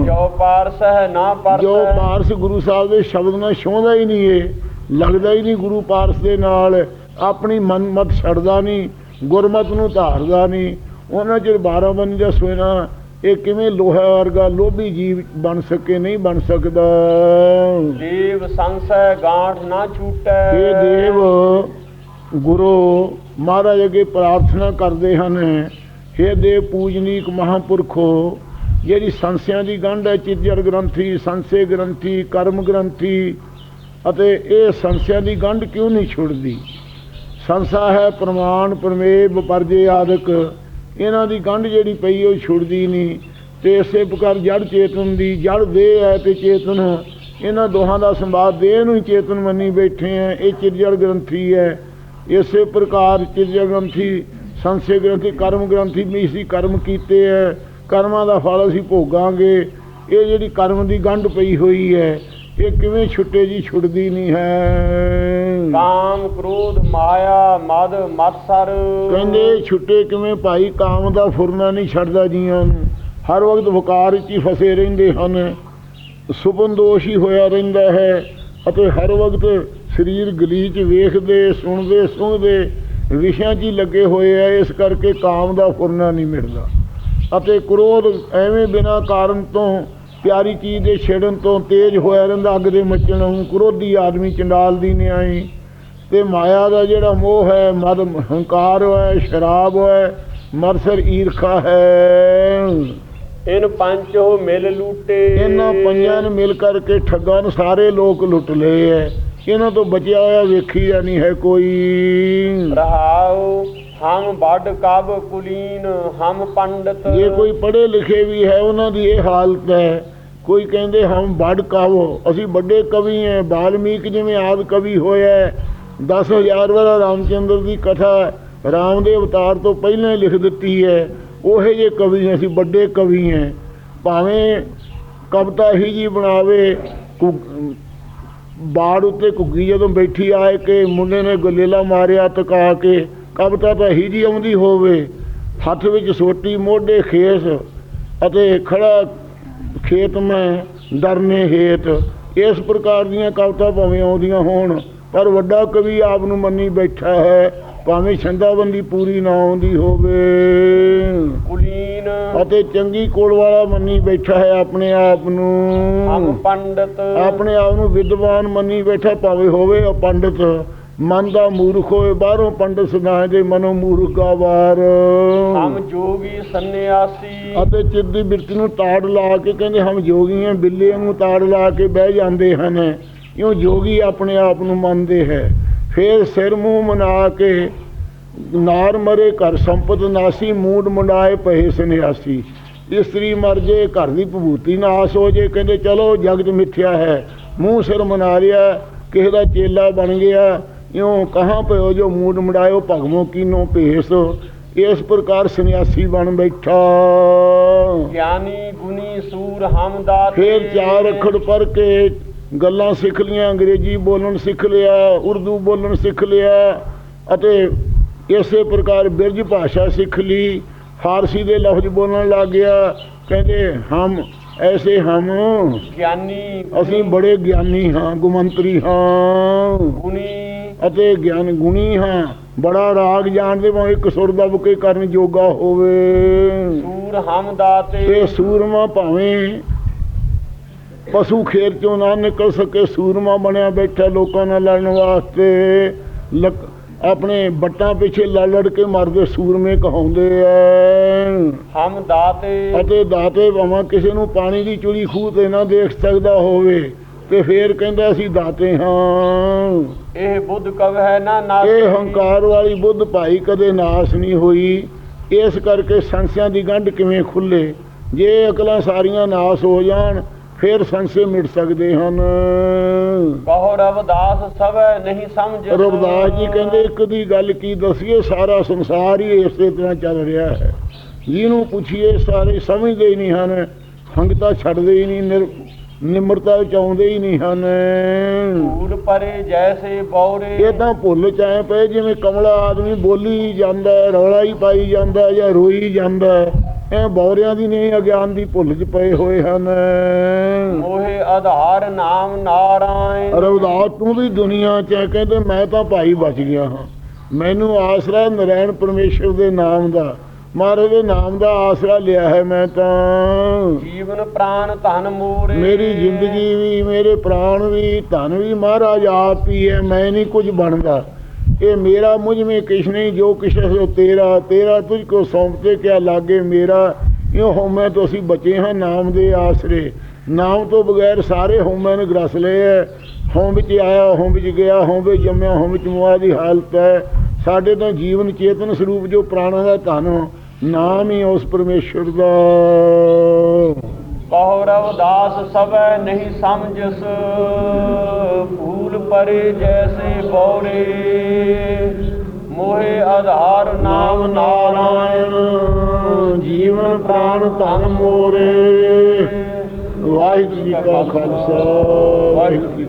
ਜੋ ਪਾਰਸ ਹੈ ਨਾ ਪਰਸ ਜੋ ਪਾਰਸ ਗੁਰੂ ਸਾਹਿਬ ਦੇ ਸ਼ਬਦ ਨਾਲ ਛੋਂਦਾ ਹੀ ਨਹੀਂ ਇਹ ਲੱਗਦਾ ਹੀ ਨਹੀਂ ਗੁਰੂ ਪਾਰਸ ਦੇ ਨਾਲ। ਆਪਣੀ ਮਨ ਮਤ ਛੱਡਦਾ ਨਹੀਂ ਗੁਰਮਤ ਨੂੰ ਧਾਰਦਾ ਨਹੀਂ। ਉਹਨਾਂ ਚਿਰ 12 ਬੰਦੀ ਦਾ ਸੋਇਨਾ ਇਹ ਕਿਵੇਂ ਲੋਹਾ ਵਰਗਾ ਲੋਭੀ ਜੀਵ ਬਣ ਸਕੇ ਨਹੀਂ ਬਣ ਸਕਦਾ। ਦੇਵ ਸੰਸੈ ਗਾਂਠ ਨਾ ਛੂਟੈ। ਇਹ ਦੇਵ ਗੁਰੂ ਮਹਾਰਾਜ ਅੱਗੇ ਪ੍ਰਾਰਥਨਾ ਕਰਦੇ ਹਨ। हे ਦੇਵ ਪੂਜਨੀਕ ਮਹਾਪੁਰਖੋ ਜਿਹੜੀ ਸੰਸਿਆਂ ਦੀ ਗੰਢ ਹੈ ਚਿੱਜਰ ਗ੍ਰੰਥੀ, ਸੰਸੇ ਗ੍ਰੰਥੀ, ਕਰਮ ਗ੍ਰੰਥੀ, ਅਤੇ ਇਹ ਸੰਸਿਆਂ ਦੀ ਗੰਢ ਕਿਉਂ ਨਹੀਂ ਛੁੱਟਦੀ? ਸੰਸਾ ਹੈ ਪ੍ਰਮਾਣ ਪ੍ਰਮੇਵ ਪਰਜੇ ਆਦਿਕ। ਇਹਨਾਂ ਦੀ ਗੰਢ ਜਿਹੜੀ ਪਈ ਉਹ ਛੁੱਟਦੀ ਨਹੀਂ। ਤੇ ਇਸੇ ਪ੍ਰਕਾਰ ਜੜ ਚੇਤਨ ਦੀ, ਜੜ ਦੇਹ ਹੈ ਤੇ ਚੇਤਨ। ਇਹਨਾਂ ਦੋਹਾਂ ਦਾ ਸੰਵਾਦ ਦੇਹ ਨੂੰ ਹੀ ਚੇਤਨ ਮੰਨੀ ਬੈਠੇ ਆ ਇਹ ਚਿਰਜੜ ਗ੍ਰੰਥੀ ਹੈ। ਇਸੇ ਪ੍ਰਕਾਰ ਚਿਰਜੜ ਗ੍ਰੰਥੀ ਸੰਸੇ ਗ੍ਰੰਥੀ ਕਰਮ ਗ੍ਰੰਥੀ ਵੀ ਅਸੀਂ ਕਰਮ ਕੀਤੇ ਹੈ ਕਰਮਾਂ ਦਾ ਫਲ ਅਸੀਂ ਭੋਗਾਂਗੇ। ਇਹ ਜਿਹੜੀ ਕਰਮ ਦੀ ਗੰਢ ਪਈ ਹੋਈ ਹੈ ਇਹ ਕਿਵੇਂ ਛੁੱਟੇ ਜੀ ਛੁੱਟਦੀ ਨਹੀਂ ਹੈ। ਕਾਮ ਕ੍ਰੋਧ ਮਾਇਆ ਮਦ ਮਤਸਰ। ਕਹਿੰਦੇ ਛੁੱਟੇ ਕਿਵੇਂ ਭਾਈ ਕਾਮ ਦਾ ਫੁਰਨਾ ਨਹੀਂ ਛੱਡਦਾ ਜੀਆਂ ਨੂੰ। ਹਰ ਵਕਤ ਵਕਾਰ ਵਿੱਚ ਹੀ ਫਸੇ ਰਹਿੰਦੇ ਹਨ। ਸੁਪਨ ਦੋਸ਼ ਹੀ ਹੋਇਆ ਰਹਿੰਦਾ ਹੈ ਅਤੇ ਹਰ ਵਕਤ ਸਰੀਰ ਗਲੀਚ ਵੇਖਦੇ ਸੁਣਦੇ ਸੁਣਦੇ ਵਿਸ਼ਿਆਂ 'ਚ ਹੀ ਲੱਗੇ ਹੋਏ ਆ ਇਸ ਕਰਕੇ ਕਾਮ ਦਾ ਫੁਰਨਾ ਨਹੀਂ ਮਿਟਦਾ ਅਤੇ ਕ੍ਰੋਧ ਐਵੇਂ ਬਿਨਾਂ ਕਾਰਨ ਤੋਂ ਪਿਆਰੀ ਚੀਜ਼ ਦੇ ਛੇੜਨ ਤੋਂ ਤੇਜ਼ ਹੋਇਆ ਰਹਿੰਦਾ ਅੱਗ ਦੇ ਮੱਚਣ ਨੂੰ ਕ੍ਰੋਧੀ ਆਦਮੀ ਚੰਡਾਲ ਦੀ ਨਿਆਈ ਤੇ ਮਾਇਆ ਦਾ ਜਿਹੜਾ ਮੋਹ ਹੈ ਮਦ ਹੰਕਾਰ ਹੈ ਸ਼ਰਾਬ ਹੈ ਮਰਸਰ ਈਰਖਾ ਹੈ। ਇਨ ਪੰਚੋ ਮਿਲ ਲੂਟੇ। ਇਹਨਾਂ ਪੰਜਾਂ ਨੇ ਮਿਲ ਕਰਕੇ ਠੱਗਾਂ ਨੂੰ ਸਾਰੇ ਲੋਕ ਲੁੱਟ ਲਏ ਐ। ਇਹਨਾਂ ਤੋਂ ਬਚਿਆ ਹੋਇਆ ਵੇਖੀ ਜਾਂ ਨਹੀਂ ਹੈ ਕੋਈ। ਰਹਾਉ ਹਮ ਵੱਡ ਕਬ ਕੁਲੀਨ ਹਮ ਪੰਡਤ। ਜੇ ਕੋਈ ਪੜ੍ਹੇ ਲਿਖੇ ਵੀ ਹੈ ਉਹਨਾਂ ਦੀ ਇਹ ਹਾਲਤ ਹੈ। ਕੋਈ ਕਹਿੰਦੇ ਹਮ ਵੱਡ ਕਾਵੋ ਅਸੀਂ ਵੱਡੇ ਕਵੀ ਹੈ ਬਾਲਮੀਕ ਜਿਵੇਂ ਆਦ ਕਵੀ ਹੋਇਆ 10000 ਵਾਲਾ ਰਾਮਚੰਦਰ ਦੀ ਕਥਾ ਰਾਮ ਦੇ ਅਵਤਾਰ ਤੋਂ ਪਹਿਲਾਂ ਲਿਖ ਦਿੱਤੀ ਹੈ। ਉਹੇ ਜੇ ਕਵੀ ਅਸੀਂ ਵੱਡੇ ਕਵੀ ਹਾਂ। ਭਾਵੇਂ ਕਵਿਤਾ ਹੀ ਜੀ ਬਣਾਵੇ ਬਾੜ ਉੱਤੇ ਘੁੱਗੀ ਜਦੋਂ ਬੈਠੀ ਆਏ ਕਿ, ਮੁੰਡੇ ਨੇ ਗਲੇਲਾ ਮਾਰਿਆ ਤਕਾ ਕੇ ਕਵਿਤਾ ਤਾਂ ਹੀ ਜੀ ਆਉਂਦੀ ਹੋਵੇ। ਹੱਥ ਵਿੱਚ ਸੋਟੀ, ਮੋਢੇ ਖੇਸ ਅਤੇ ਖੜਾ ਖੇਤ ਮੈਂ ਡਰਨੇ ਹੇਤ। ਇਸ ਪ੍ਰਕਾਰ ਦੀਆਂ ਕਵਿਤਾ ਭਾਵੇਂ ਆਉਂਦੀਆਂ ਹੋਣ, ਪਰ ਵੱਡਾ ਕਵੀ ਆਪ ਨੂੰ ਮੰਨੀ ਬੈਠਾ ਹੈ। ਭਾਵੇਂ ਛੰਦਾਬੰਦੀ ਪੂਰੀ ਨਾ ਆਉਂਦੀ ਹੋਵੇ। ਕੁਲੀਨ। ਅਤੇ ਚੰਗੀ ਕੋਲ ਵਾਲਾ ਮੰਨੀ ਬੈਠਾ ਹੈ ਆਪਣੇ ਆਪ ਨੂੰ। ਪੰਡਤ। ਆਪਣੇ ਆਪ ਨੂੰ ਵਿਦਵਾਨ ਮੰਨੀ ਬੈਠਾ ਭਾਵੇਂ ਹੋਵੇ ਉਹ ਪੰਡਤ। ਮਨ ਦਾ ਮੂਰਖ ਹੋਏ ਬਾਹਰੋਂ ਪੰਡਤ ਸੁਣਾਏ ਦੇ ਮਨੋਂ ਮੂਰਖ ਗਾਵਾਰ ਹਮ ਜੋਗੀ ਸੰਨਿਆਸੀ। ਅਤੇ ਚਿੱਤ ਦੀ ਬਿਰਤੀ ਨੂੰ ਤਾੜ ਲਾ ਕੇ ਕਹਿੰਦੇ ਹਮ ਜੋਗੀ ਹਾਂ ਬਿੱਲੇ ਨੂੰ ਤਾੜ ਲਾ ਕੇ ਬਹਿ ਜਾਂਦੇ ਹਨ। ਇਉਂ ਜੋਗੀ ਆਪਣੇ ਆਪ ਨੂੰ ਮੰਨਦੇ ਹੈ। ਫਿਰ ਸਿਰ ਮੂੰਹ ਮਨਾ ਕੇ ਨਾਰ ਮਰੇ ਘਰ ਸੰਪਤ ਨਾਸੀ ਮੂਡ ਮੁੰਡਾਏ ਪਏ ਸੰਨਿਆਸੀ। ਇਸਤਰੀ ਮਰ ਜੇ ਘਰ ਦੀ ਭਭੂਤੀ ਨਾਸ ਹੋ ਜੇ ਕਹਿੰਦੇ ਚਲੋ ਜਗਤ ਮਿੱਥਿਆ ਹੈ। ਮੂੰਹ ਸਿਰ ਮਨਾ ਰਿਆ ਕਿਸੇ ਦਾ ਚੇਲਾ ਬਣ ਗਿਆ। ਇਉਂ ਕਹਾਂ ਪਿਓ ਜੋ ਮੂਡ ਮੁੰਡਾਇਓ ਭਗਵੋ ਕੀਨੋ ਭੇਸ। ਇਸ ਪ੍ਰਕਾਰ ਸੰਨਿਆਸੀ ਬਣ ਬੈਠਾ। ਗਿਆਨੀ ਗੁਨੀ ਸੂਰ ਹਮ ਦਾਤੇ ਫਿਰ ਚਾਰ ਅੱਖਰ ਪੜ੍ਹ ਕੇ ਗੱਲਾਂ ਸਿੱਖ ਲੀਆਂ ਅੰਗਰੇਜ਼ੀ ਬੋਲਣ ਸਿੱਖ ਲਿਆ ਉਰਦੂ ਬੋਲਣ ਸਿੱਖ ਲਿਆ ਅਤੇ ਇਸੇ ਪ੍ਰਕਾਰ ਬਿਰਜ ਭਾਸ਼ਾ ਸਿੱਖ ਲਈ ਫਾਰਸੀ ਦੇ ਲਫ਼ਜ਼ ਬੋਲਣ ਲੱਗ ਗਿਆ। ਕਹਿੰਦੇ ਹਮ ਐਸੇ ਹਮ। ਗਿਆਨੀ ਅਸੀਂ ਬੜੇ ਗਿਆਨੀ ਹਾਂ ਗੁਮੰਤਰੀ ਹਾਂ। ਗੁਨੀ ਅਤੇ ਗਿਆਨ ਗੁਣੀ ਹਾਂ। ਬੜਾ ਰਾਗ ਜਾਣਦੇ ਭਾਵੇਂ ਇੱਕ ਸੁਰ ਦਬ ਕੇ ਕਰਨ ਜੋਗਾ ਹੋਵੇ। ਸੂਰ ਹਮ ਦਾਤੇ। ਤੇ ਸੂਰਮਾ ਭਾਵੇਂ ਪਸ਼ੂ ਖੇਤ ਚੋਂ ਨਾ ਨਿਕਲ ਸਕੇ ਸੂਰਮਾ ਬਣਿਆ ਬੈਠਾ ਲੋਕਾਂ ਨਾਲ ਲੜਨ ਵਾਸਤੇ। ਆਪਣੇ ਬੱਟਾਂ ਪਿੱਛੇ ਲੜ ਲੜ ਕੇ ਮਰਦੇ ਸੂਰਮੇ ਕਹਾਉਂਦੇ ਐ ਹਮ ਦਾਤੇ। ਅਤੇ ਦਾਤੇ ਭਾਵੇਂ ਕਿਸੇ ਨੂੰ ਪਾਣੀ ਦੀ ਚੁਲੀ ਖੂਹ ਤੇ ਨਾ ਦੇਖ ਸਕਦਾ ਹੋਵੇ ਤੇ ਫੇਰ ਕਹਿੰਦਾ ਅਸੀਂ ਦਾਤੇ ਹਾਂ। ਇਹ ਬੁੱਧ ਕਵ ਹੈ ਨਾ ਨਾਸੀ ਇਹ ਹੰਕਾਰ ਵਾਲੀ ਬੁੱਧ ਭਾਈ ਕਦੇ ਨਾਸ ਨਹੀਂ ਹੋਈ। ਇਸ ਕਰਕੇ ਸੰਸਿਆਂ ਦੀ ਗੰਢ ਕਿਵੇਂ ਖੁੱਲੇ? ਜੇ ਅਕਲਾਂ ਸਾਰੀਆਂ ਨਾਸ ਹੋ ਜਾਣ ਫਿਰ ਸੰਸੇ ਮਿਟ ਸਕਦੇ ਹਨ। ਕਹੋ ਰਵਦਾਸ ਸਭੈ ਨਹੀਂ ਸਮਝ। ਰਵਿਦਾਸ ਜੀ ਕਹਿੰਦੇ ਇੱਕ ਦੀ ਗੱਲ ਕੀ ਦਸੀਏ ਸਾਰਾ ਸੰਸਾਰ ਹੀ ਇਸੇ ਤਰ੍ਹਾਂ ਚੱਲ ਰਿਹਾ ਹੈ। ਜਿਹਨੂੰ ਪੁੱਛੀਏ ਸਾਰੇ ਸਮਝਦੇ ਹੀ ਨਹੀਂ ਹਨ। ਸੰਗਤਾਂ ਛੱਡਦੇ ਹੀ ਨਹੀਂ ਨਿਮਰਤਾ ਵਿੱਚ ਆਉਂਦੇ ਹੀ ਨਹੀਂ ਹਨ। ਧੂੜ ਪਰੇ ਜੈਸੇ ਬੌਰੇ। ਇਹ ਤਾਂ ਭੁੱਲ ਚ ਆਏ ਪਏ ਜਿਵੇਂ ਕਮਲਾ ਆਦਮੀ ਬੋਲੀ ਜਾਂਦਾ ਰੌਲਾ ਹੀ ਪਾਈ ਜਾਂਦਾ ਜਾਂ ਰੋਈ ਜਾਂਦਾ। ਇਹ ਬੌਰਿਆਂ ਦੀ ਨਹੀਂ ਅਗਿਆਨ ਦੀ ਭੁੱਲ ਚ ਪਏ ਹੋਏ ਹਨ। ਮੋਹਿ ਆਧਾਰ ਨਾਮ ਨਾਰਾਇਣ। ਰਵਿਦਾਸ ਤੂੰ ਵੀ ਦੁਨੀਆ ਚ ਕਹਿੰਦੇ ਮੈਂ ਤਾਂ ਭਾਈ ਬਚ ਗਿਆ ਹਾਂ। ਮੈਨੂੰ ਆਸਰਾ ਨਰੈਣ ਪਰਮੇਸ਼ਰ ਦੇ ਨਾਮ ਦਾ ਮਹਾਰਾਜ ਦੇ ਨਾਮ ਦਾ ਆਸਰਾ ਲਿਆ ਹੈ ਮੈਂ ਤਾਂ। ਜੀਵਨ ਪ੍ਰਾਨ ਧਨ ਮੋਰੇ। ਮੇਰੀ ਜ਼ਿੰਦਗੀ ਵੀ ਮੇਰੇ ਪ੍ਰਾਣ ਵੀ ਧਨ ਵੀ ਮਹਾਰਾਜ ਆਪ ਹੀ ਹੈ ਮੈਂ ਨਹੀਂ ਕੁਝ ਬਣਦਾ। ਇਹ ਮੇਰਾ ਮੁਝ ਮੇ ਕਿਛ ਨਹੀਂ, ਜੋ ਕਿਛ ਸੋ ਤੇਰਾ ਤੇਰਾ ਤੁਝ ਕੋ ਸੌਂਪਤੇ ਕਿਆ ਲਾਗੇ ਮੇਰਾ। ਇਹ ਹਉਮੈ ਤੋਂ ਅਸੀਂ ਬਚੇ ਹਾਂ ਨਾਮ ਦੇ ਆਸਰੇ। ਨਾਮ ਤੋਂ ਬਗੈਰ ਸਾਰੇ ਹਉਮੈ ਨੇ ਗ੍ਰਸ ਲਏ ਹੈ ਹਉ ਵਿੱਚ ਆਇਆ, ਹਉ ਵਿੱਚ ਗਿਆ, ਹਉ ਵਿੱਚ ਜੰਮਿਆ, ਹਉ ਵਿੱਚ ਮੁਆ ਦੀ ਹਾਲਤ ਹੈ ਸਾਡੇ ਤੋਂ ਜੀਵਨ ਚੇਤਨ ਸਰੂਪ ਜੋ ਪ੍ਰਾਣਾਂ ਦਾ ਧਨ, ਨਾਮ ਹੀ ਉਸ ਪਰਮੇਸ਼ਰ ਦਾ। ਕਹੋ ਦਾਸ ਸਭੈ ਨਹੀਂ ਸਮਝਸ ਫੂਲ ਪਰੇ ਜੈਸੇ ਬੌਰੇ ਮੋਹਿ ਆਧਾਰ ਨਾਮ ਨਾਰਾਇਣ। ਜੀਵਨ ਪ੍ਰਾਣ ਧਨ ਮੋਰੇ। ਵਾਹਿਗੁਰੂ ਜੀ ਕਾ ਖਾਲਸਾ। ਵਾਹਿਗੁਰੂ ਜੀ